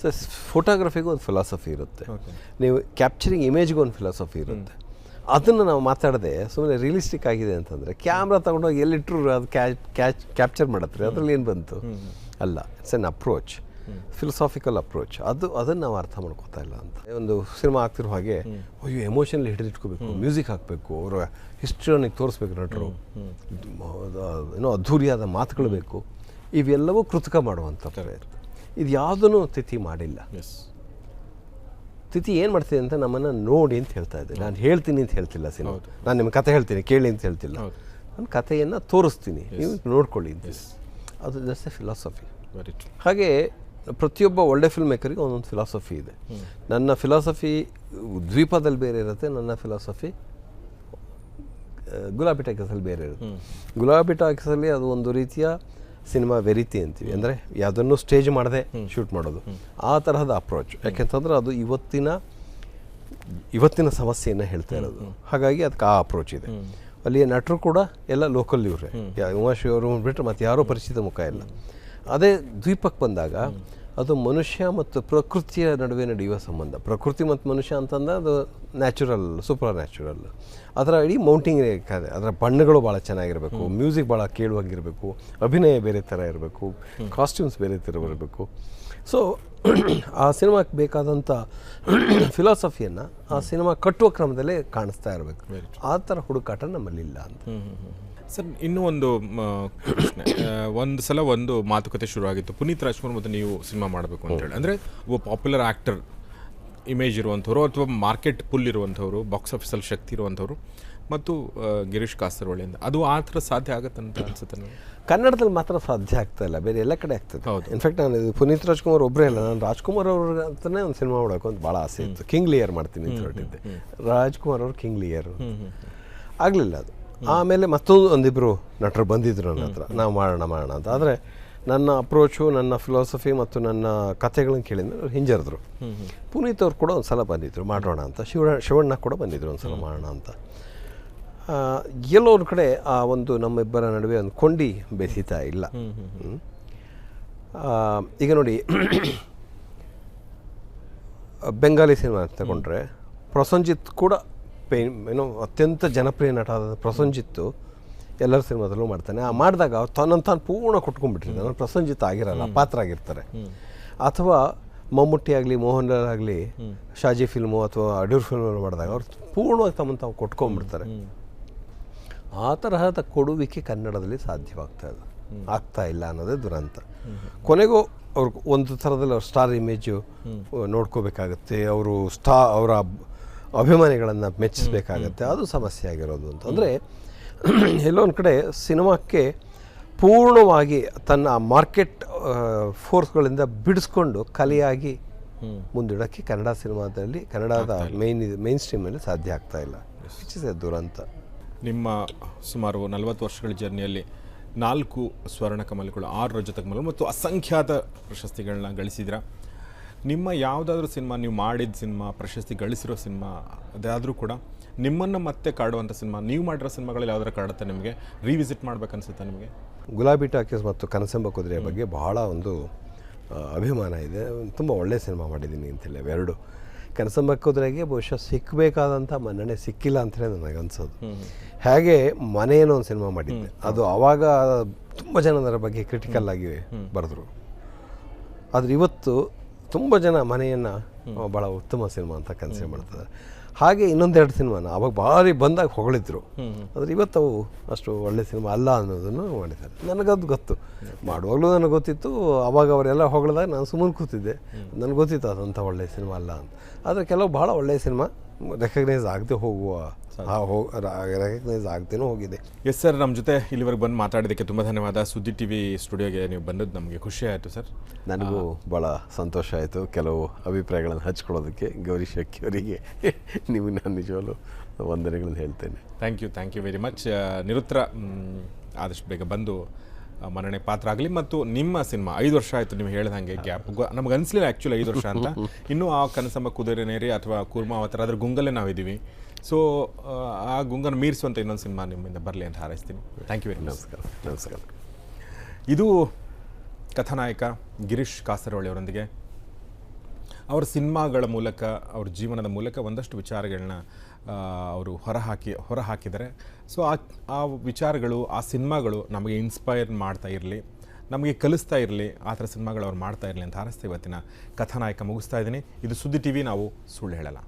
ಸೊ ಫೋಟೋಗ್ರಫಿಗೂ ಒಂದು ಫಿಲಾಸಫಿ ಇರುತ್ತೆ. ನೀವು ಕ್ಯಾಪ್ಚರಿಂಗ್ ಇಮೇಜ್ಗೂ ಒಂದು ಫಿಲಾಸಫಿ ಇರುತ್ತೆ. ಅದನ್ನು ನಾವು ಮಾತಾಡದೆ ಸುಮ್ಮನೆ ರಿಯಲಿಸ್ಟಿಕ್ ಆಗಿದೆ ಅಂತಂದರೆ ಕ್ಯಾಮ್ರಾ ತೊಗೊಂಡೋಗಿ ಎಲ್ಲಿಟ್ಟರು ಅದು ಕ್ಯಾಚ್ ಕ್ಯಾಚ್ ಕ್ಯಾಪ್ಚರ್ ಮಾಡತ್ರೆ ಅದರಲ್ಲಿ ಏನು ಬಂತು? ಅಲ್ಲ it's an approach philosophical approach ಅದು ಅದನ್ನು ನಾವು ಅರ್ಥ ಮಾಡ್ಕೋತಾ ಇಲ್ಲ ಅಂತ. ಒಂದು ಸಿನಿಮಾ ಆಗ್ತಿರೋ ಹಾಗೆ ಅಯ್ಯೋ ಎಮೋಷನಲ್ ಹಿಡಿದಿಟ್ಕೋಬೇಕು ಮ್ಯೂಸಿಕ್ ಹಾಕಬೇಕು ಅವರ ಹಿಸ್ಟ್ರಿಯನ್ನು ತೋರಿಸ್ಬೇಕು ನಟರು. ಏನೋ ಅದ್ಧೂರಿಯಾದ ಮಾತುಗಳು ಬೇಕು. ಇವೆಲ್ಲವೂ ಕೃತಕ ಮಾಡುವಂಥ ಇದು ಯಾವುದನ್ನು ತಿಥಿ ಮಾಡಿಲ್ಲ. ತಿಥಿ ಏನು ಮಾಡ್ತಿದೆ ಅಂತ ನಮ್ಮನ್ನು ನೋಡಿ ಅಂತ ಹೇಳ್ತಾ ಇದ್ದೆ ನಾನು ಹೇಳ್ತೀನಿ ಅಂತ ಹೇಳ್ತಿಲ್ಲ ಸಿನಿಮಾ. ನಾನು ನಿಮ್ಗೆ ಕತೆ ಹೇಳ್ತೀನಿ ಕೇಳಿ ಅಂತ ಹೇಳ್ತಿಲ್ಲ. ನಾನು ಕಥೆಯನ್ನು ತೋರಿಸ್ತೀನಿ. ನೀವು ನೋಡ್ಕೊಳ್ಳಿ ಅಂತ. ಅದು ಜಸ್ಟ್ ಎ ಫಿಲಾಸಫಿ ಹಾಗೆ ಪ್ರತಿಯೊಬ್ಬ ಒಳ್ಳೆ ಫಿಲ್ಮ್ ಮೇಕರಿಗೆ ಒಂದೊಂದು ಫಿಲಾಸಫಿ ಇದೆ. ನನ್ನ ಫಿಲಾಸಫಿ ದ್ವೀಪದಲ್ಲಿ ಬೇರೆ ಇರುತ್ತೆ ನನ್ನ ಫಿಲಾಸಫಿ ಗುಲಾಬಿ ಟಾಕೀಸಲ್ಲಿ ಬೇರೆ ಇರುತ್ತೆ. ಗುಲಾಬಿ ಟಾಕೀಸಲ್ಲಿ ಅದು ಒಂದು ರೀತಿಯ ಸಿನಿಮಾ ವೆರಿತಿ ಅಂತೀವಿ. ಅಂದರೆ ಯಾವುದನ್ನು ಸ್ಟೇಜ್ ಮಾಡದೆ ಶೂಟ್ ಮಾಡೋದು. ಆ ತರಹದ ಅಪ್ರೋಚ್ ಯಾಕೆಂತಂದ್ರೆ ಅದು ಇವತ್ತಿನ ಇವತ್ತಿನ ಸಮಸ್ಯೆಯನ್ನು ಹೇಳ್ತಾ ಇರೋದು. ಹಾಗಾಗಿ ಅದಕ್ಕೆ ಆ ಅಪ್ರೋಚ್ ಇದೆ. ಅಲ್ಲಿಯ ನಟರು ಕೂಡ ಎಲ್ಲ ಲೋಕಲ್ ಇವರೇ. ಉಮಾಶಿ ಅವರು ಬಿಟ್ಟರೆ ಮತ್ತೆ ಯಾರೋ ಪರಿಚಿತ ಮುಖ ಇಲ್ಲ. ಅದೇ ದ್ವೀಪಕ್ಕೆ ಬಂದಾಗ ಅದು ಮನುಷ್ಯ ಮತ್ತು ಪ್ರಕೃತಿಯ ನಡುವೆ ನಡೆಯುವ ಸಂಬಂಧ. ಪ್ರಕೃತಿ ಮತ್ತು ಮನುಷ್ಯ ಅಂತಂದ್ರೆ ಅದು ನ್ಯಾಚುರಲ್ ಸೂಪರ್ ನ್ಯಾಚುರಲ್ ಅದರ ಇಡೀ ಮೌಂಟಿಂಗ್ ಅದರ ಬಣ್ಣಗಳು ಭಾಳ ಚೆನ್ನಾಗಿರಬೇಕು ಮ್ಯೂಸಿಕ್ ಭಾಳ ಕೇಳುವಾಗಿರಬೇಕು ಅಭಿನಯ ಬೇರೆ ಥರ ಇರಬೇಕು ಕಾಸ್ಟ್ಯೂಮ್ಸ್ ಬೇರೆ ಥರ ಬರಬೇಕು ಸೊ (clears throat) ಆ ಸಿನಿಮಾಕ್ಕೆ ಬೇಕಾದಂಥ ಫಿಲಾಸಫಿಯನ್ನು (clears throat) ಆ ಸಿನಿಮಾ ಕಟ್ಟುವ ಕ್ರಮದಲ್ಲೇ ಕಾಣಿಸ್ತಾ ಇರಬೇಕು. ಆ ಥರ ಹುಡುಕಾಟ ನಮ್ಮಲ್ಲಿಲ್ಲ ಅಂತ. ಸರ್ ಇನ್ನೂ ಒಂದು ಪ್ರಶ್ನೆ. ಒಂದು ಸಲ ಒಂದು ಮಾತುಕತೆ ಶುರುವಾಗಿತ್ತು. ಪುನೀತ್ ರಾಜ್ಕುಮಾರ್ ಮತ್ತು ನೀವು ಸಿನಿಮಾ ಮಾಡಬೇಕು ಅಂತ ಹೇಳಿ. ಅಂದರೆ ಒಬ್ಬ ಪಾಪ್ಯುಲರ್ ಆ್ಯಕ್ಟರ್ ಇಮೇಜ್ ಇರುವಂಥವ್ರು ಅಥವಾ ಮಾರ್ಕೆಟ್ ಪುಲ್ ಇರುವಂಥವ್ರು ಬಾಕ್ಸ್ ಆಫೀಸಲ್ಲಿ ಶಕ್ತಿ ಇರುವಂಥವ್ರು ಮತ್ತು ಗಿರೀಶ್ ಕಾಸರವಳ್ಳಿಯಿಂದ ಅದು ಆ ಥರ ಸಾಧ್ಯ ಆಗುತ್ತಂತ ಅನ್ಸುತ್ತೆ ನನಗೆ. ಕನ್ನಡದಲ್ಲಿ ಮಾತ್ರ ಸಾಧ್ಯ ಆಗ್ತಾ ಇಲ್ಲ ಬೇರೆ ಎಲ್ಲ ಕಡೆ ಆಗ್ತದೆ. ಹೌದು. ಇನ್ಫ್ಯಾಕ್ಟ್ ನಾನು ಇದು ಪುನೀತ್ ರಾಜ್ಕುಮಾರ್ ಒಬ್ಬರೇ ಇಲ್ಲ ನಾನು ರಾಜ್ಕುಮಾರ್ ಅವ್ರ ಅಂತಲೇ ಒಂದು ಸಿನಿಮಾ ಮಾಡೋಕೆ ಅಂತ ಭಾಳ ಆಸೆ ಇತ್ತು. ಕಿಂಗ್ ಲಿಯರ್ ಮಾಡ್ತೀನಿ ಅಂತ ಹೊರಟಿದ್ದೆ ರಾಜ್ಕುಮಾರ್ ಅವರು ಕಿಂಗ್ ಲಿಯರ್ ಆಗಲಿಲ್ಲ ಅದು. ಆಮೇಲೆ ಮತ್ತೊಂದು ಒಂದಿಬ್ಬರು ನಟರು ಬಂದಿದ್ರು ನನ್ನ ಹತ್ರ. ನಾವು ಮಾಡೋಣ ಮಾಡೋಣ ಅಂತ. ಆದರೆ ನನ್ನ ಅಪ್ರೋಚು ನನ್ನ ಫಿಲಾಸಫಿ ಮತ್ತು ನನ್ನ ಕಥೆಗಳನ್ನು ಕೇಳಿದ್ರೆ ಅವ್ರು ಹಿಂಜರಿದ್ರು. ಪುನೀತ್ ಅವ್ರು ಕೂಡ ಒಂದು ಸಲ ಬಂದಿದ್ದರು ಮಾಡೋಣ ಅಂತ. ಶಿವ ಶಿವಣ್ಣ ಕೂಡ ಬಂದಿದ್ದರು ಒಂದು ಸಲ ಮಾಡೋಣ ಅಂತ. ಎಲ್ಲೋ ಒಂದು ಕಡೆ ಆ ಒಂದು ನಮ್ಮಿಬ್ಬರ ನಡುವೆ ಒಂದು ಕೊಂಡಿ ಬೆಸೀತಾ ಇಲ್ಲ. ಈಗ ನೋಡಿ ಬೆಂಗಾಲಿ ಸಿನಿಮಾ ತಗೊಂಡ್ರೆ ಪ್ರಸಂಜಿತ್ ಕೂಡ ಪೇ ಏನೋ ಅತ್ಯಂತ ಜನಪ್ರಿಯ ನಟ ಆದ ಪ್ರಸಂಜಿತ್ತು ಎಲ್ಲರ ಸಿನಿಮಾದಲ್ಲೂ ಮಾಡ್ತಾನೆ. ಆ ಮಾಡಿದಾಗ ಅವ್ರು ತನ್ನನ್ನು ತಾನು ಪೂರ್ಣ ಕೊಟ್ಕೊಂಡ್ಬಿಟ್ಟಿರ್ತಾನೆ. ಅವ್ನು ಪ್ರಸಂಜಿತ್ ಆಗಿರಲ್ಲ ಪಾತ್ರ ಆಗಿರ್ತಾರೆ ಅಥವಾ ಮಮ್ಮುಟ್ಟಿ ಆಗಲಿ ಮೋಹನ್ ಲಾಲ್ ಆಗಲಿ ಶಾಜಿ ಫಿಲ್ಮು ಅಥವಾ ಅಡೂರ್ ಫಿಲ್ಮಲ್ಲಿ ಮಾಡಿದಾಗ ಅವ್ರು ಪೂರ್ಣವಾಗಿ ತಮ್ಮನ್ನು ತಾವು ಕೊಟ್ಕೊಂಡ್ಬಿಡ್ತಾರೆ. ಆ ತರಹದ ಕೊಡುವಿಕೆ ಕನ್ನಡದಲ್ಲಿ ಸಾಧ್ಯವಾಗ್ತಾ ಇದೆ ಆಗ್ತಾ ಇಲ್ಲ ಅನ್ನೋದೇ ದುರಂತ. ಕೊನೆಗೂ ಅವ್ರು ಒಂದು ಥರದಲ್ಲಿ ಅವ್ರ ಸ್ಟಾರ್ ಇಮೇಜು ನೋಡ್ಕೋಬೇಕಾಗತ್ತೆ ಅವರು ಸ್ಟಾ ಅವರ ಅಭಿಮಾನಿಗಳನ್ನು ಮೆಚ್ಚಿಸಬೇಕಾಗತ್ತೆ ಅದು ಸಮಸ್ಯೆ ಆಗಿರೋದು ಅಂತಂದರೆ (clears throat) ಎಲ್ಲೋ ಒಂದು ಕಡೆ ಸಿನಿಮಾಕ್ಕೆ ಪೂರ್ಣವಾಗಿ ತನ್ನ ಮಾರ್ಕೆಟ್ ಫೋರ್ಸ್ಗಳಿಂದ ಬಿಡಿಸ್ಕೊಂಡು ಕಲೆಯಾಗಿ ಮುಂದಿಡೋಕ್ಕೆ ಕನ್ನಡ ಸಿನಿಮಾದಲ್ಲಿ ಕನ್ನಡದ ಮೇನ್ ಮೇನ್ ಸ್ಟ್ರೀಮಲ್ಲಿ ಸಾಧ್ಯ ಆಗ್ತಾ ಇಲ್ಲ. ವಿಚ್ ಇಸ್ ಎ ದುರಂತ. ನಿಮ್ಮ ಸುಮಾರು ನಲವತ್ತು ವರ್ಷಗಳ ಜರ್ನಿಯಲ್ಲಿ ನಾಲ್ಕು ಸ್ವರ್ಣ ಕಮಲಗಳು ಆರು ರಜತ ಕಮಲಗಳು ಮತ್ತು ಅಸಂಖ್ಯಾತ ಪ್ರಶಸ್ತಿಗಳನ್ನ ಗಳಿಸಿದ್ರ? ನಿಮ್ಮ ಯಾವುದಾದ್ರೂ ಸಿನಿಮಾ ನೀವು ಮಾಡಿದ ಸಿನಿಮಾ ಪ್ರಶಸ್ತಿ ಗಳಿಸಿರೋ ಸಿನಿಮಾ ಅದಾದರೂ ಕೂಡ ನಿಮ್ಮನ್ನು ಮತ್ತೆ ಕಾಡುವಂಥ ಸಿನಿಮಾ ನೀವು ಮಾಡಿರೋ ಸಿನಿಮಾಗಳಲ್ಲಿ ಯಾವ್ದಾರು ಕಾಡುತ್ತೆ ನಿಮಗೆ? ರಿವಿಸಿಟ್ ಮಾಡ್ಬೇಕನ್ಸುತ್ತೆ ನಿಮಗೆ? ಗುಲಾಬಿ ಟಾಕೀಸ್ ಮತ್ತು ಕನಸೆಂಬ ಕುದುರೆಯ ಬಗ್ಗೆ ಬಹಳ ಒಂದು ಅಭಿಮಾನ ಇದೆ. ತುಂಬ ಒಳ್ಳೆಯ ಸಿನಿಮಾ ಮಾಡಿದ್ದೀನಿ ಅಂತೇಳಿ ಅವೆರಡು. ಕನಸೆಂಬ ಕುದುರೆಗೆ ಬಹುಶಃ ಸಿಕ್ಕಬೇಕಾದಂಥ ಮನ್ನಣೆ ಸಿಕ್ಕಿಲ್ಲ ಅಂತಲೇ ನನಗೆ ಅನ್ಸೋದು ಹಾಗೆ ಮನೆ ಅನ್ನೋ ಒಂದು ಸಿನಿಮಾ ಮಾಡಿದ್ದೆ. ಅದು ಆವಾಗ ತುಂಬ ಜನ ಅದರ ಬಗ್ಗೆ ಕ್ರಿಟಿಕಲ್ ಆಗಿ ಬರೆದ್ರು. ಆದರೆ ಇವತ್ತು ತುಂಬ ಜನ ಮನೆಯನ್ನು ಭಾಳ ಉತ್ತಮ ಸಿನಿಮಾ ಅಂತ ಕನ್ಸಿಡರ್ ಮಾಡ್ತಾರೆ. ಹಾಗೆ ಇನ್ನೊಂದೆರಡು ಸಿನಿಮಾನ ಅವಾಗ ಭಾರಿ ಬಂದಾಗ ಹೊಗಳಿದ್ರು. ಆದರೆ ಇವತ್ತು ಅವು ಅಷ್ಟು ಒಳ್ಳೆ ಸಿನಿಮಾ ಅಲ್ಲ ಅನ್ನೋದನ್ನು ಮಾಡಿದ್ದಾರೆ. ನನಗದು ಗೊತ್ತು. ಮಾಡುವಾಗಲೂ ನನಗೆ ಗೊತ್ತಿತ್ತು ಅವಾಗ ಅವರೆಲ್ಲ ಹೊಗಳಿದಾಗ ನಾನು ಸುಮ್ಮನೆ ಕೂತಿದ್ದೆ. ನನಗೆ ಗೊತ್ತಿತ್ತು ಅದಂಥ ಒಳ್ಳೆಯ ಸಿನಿಮಾ ಅಲ್ಲ ಅಂತ. ಆದರೆ ಕೆಲವು ಭಾಳ ಒಳ್ಳೆಯ ಸಿನಿಮಾ ರೆಕಗ್ನೈಸ್ ಆಗದೆ ಹೋಗುವ ರೆಕಗ್ನೈಸ್ ಆಗದೇನೂ ಹೋಗಿದೆ. ಎಸ್ ಸರ್ ನಮ್ಮ ಜೊತೆ ಇಲ್ಲಿವರೆಗೆ ಬಂದು ಮಾತಾಡೋದಕ್ಕೆ ತುಂಬ ಧನ್ಯವಾದ. ಸುದ್ದಿ ಟಿ ವಿ ಸ್ಟುಡಿಯೋಗೆ ನೀವು ಬಂದದ್ದು ನಮಗೆ ಖುಷಿ ಆಯಿತು ಸರ್ ನನಗೂ ಭಾಳ ಸಂತೋಷ ಆಯಿತು. ಕೆಲವು ಅಭಿಪ್ರಾಯಗಳನ್ನು ಹಂಚ್ಕೊಳ್ಳೋದಕ್ಕೆ ಗೌರಿ ಶೆಟ್ಟಿ ಅವರಿಗೆ ನಿಮಗೆ ನಾನು ನಿಜವಾಗಲು ವಂದನೆಗಳನ್ನು ಹೇಳ್ತೇನೆ. Thank you thank you very much Nirutthara ಆದಷ್ಟು ಬೇಗ ಬಂದು ಮರಣೆ ಮನ್ನಣೆ ಪಾತ್ರ ಆಗಲಿ ಮತ್ತು ನಿಮ್ಮ ಸಿನಿಮಾ ಐದು ವರ್ಷ ಆಯಿತು ನೀವು ಹೇಳ್ದಂಗೆ ಹಾಗೆ ಗ್ಯಾಪ್. ನಮ್ಗೆ ಅನಿಸ್ಲಿಲ್ಲ ಆ್ಯಕ್ಚುಲಿ ಐದು ವರ್ಷ ಅಂತ. (laughs) ಇನ್ನೂ ಆ ಕನಸಂಬ ಕುದುರೆನೇರಿ ಅಥವಾ ಕೂರ್ಮಾವತಾರ ಅದ್ರ ಗುಂಗಲ್ಲೇ ನಾವಿದ್ದೀವಿ. ಸೊ ಆ ಗುಂಗನ ಮೀರಿಸುವಂಥ ಇನ್ನೊಂದು ಸಿನಿಮಾ ನಿಮ್ಮಿಂದ ಬರಲಿ ಅಂತ ಹಾರೈಸ್ತೀನಿ. ಥ್ಯಾಂಕ್ ಯು ವೆರಿ ಮಚ್ ನಮಸ್ಕಾರ ನಮಸ್ಕಾರ. ಇದು ಕಥಾನಾಯಕ ಗಿರೀಶ್ ಕಾಸರವಳ್ಳಿ ಅವರೊಂದಿಗೆ ಅವರ ಸಿನಿಮಾಗಳ ಮೂಲಕ ಅವ್ರ ಜೀವನದ ಮೂಲಕ ಒಂದಷ್ಟು ವಿಚಾರಗಳನ್ನ ಅವರು ಹೊರಹಾಕಿ ಹೊರಹಾಕಿದ್ದಾರೆ. ಸೊ ಆ ಆ ವಿಚಾರಗಳು ಆ ಸಿನಿಮಾಗಳು ನಮಗೆ ಇನ್ಸ್ಪೈರ್ ಮಾಡ್ತಾ ಇರಲಿ ನಮಗೆ ಕಲಿಸ್ತಾ ಇರಲಿ ಆ ಥರ ಸಿನಿಮಾಗಳು ಅವ್ರು ಮಾಡ್ತಾ ಇರಲಿ ಅಂತ ಹಾರಿಸ್ತಾ ಇವತ್ತಿನ ಕಥಾನಾಯಕ ಮುಗಿಸ್ತಾ ಇದ್ದೀನಿ. ಇದು ಸುದ್ದಿ ಟಿ ವಿ ನಾವು ಸುಳ್ಳು ಹೇಳಲ್ಲ.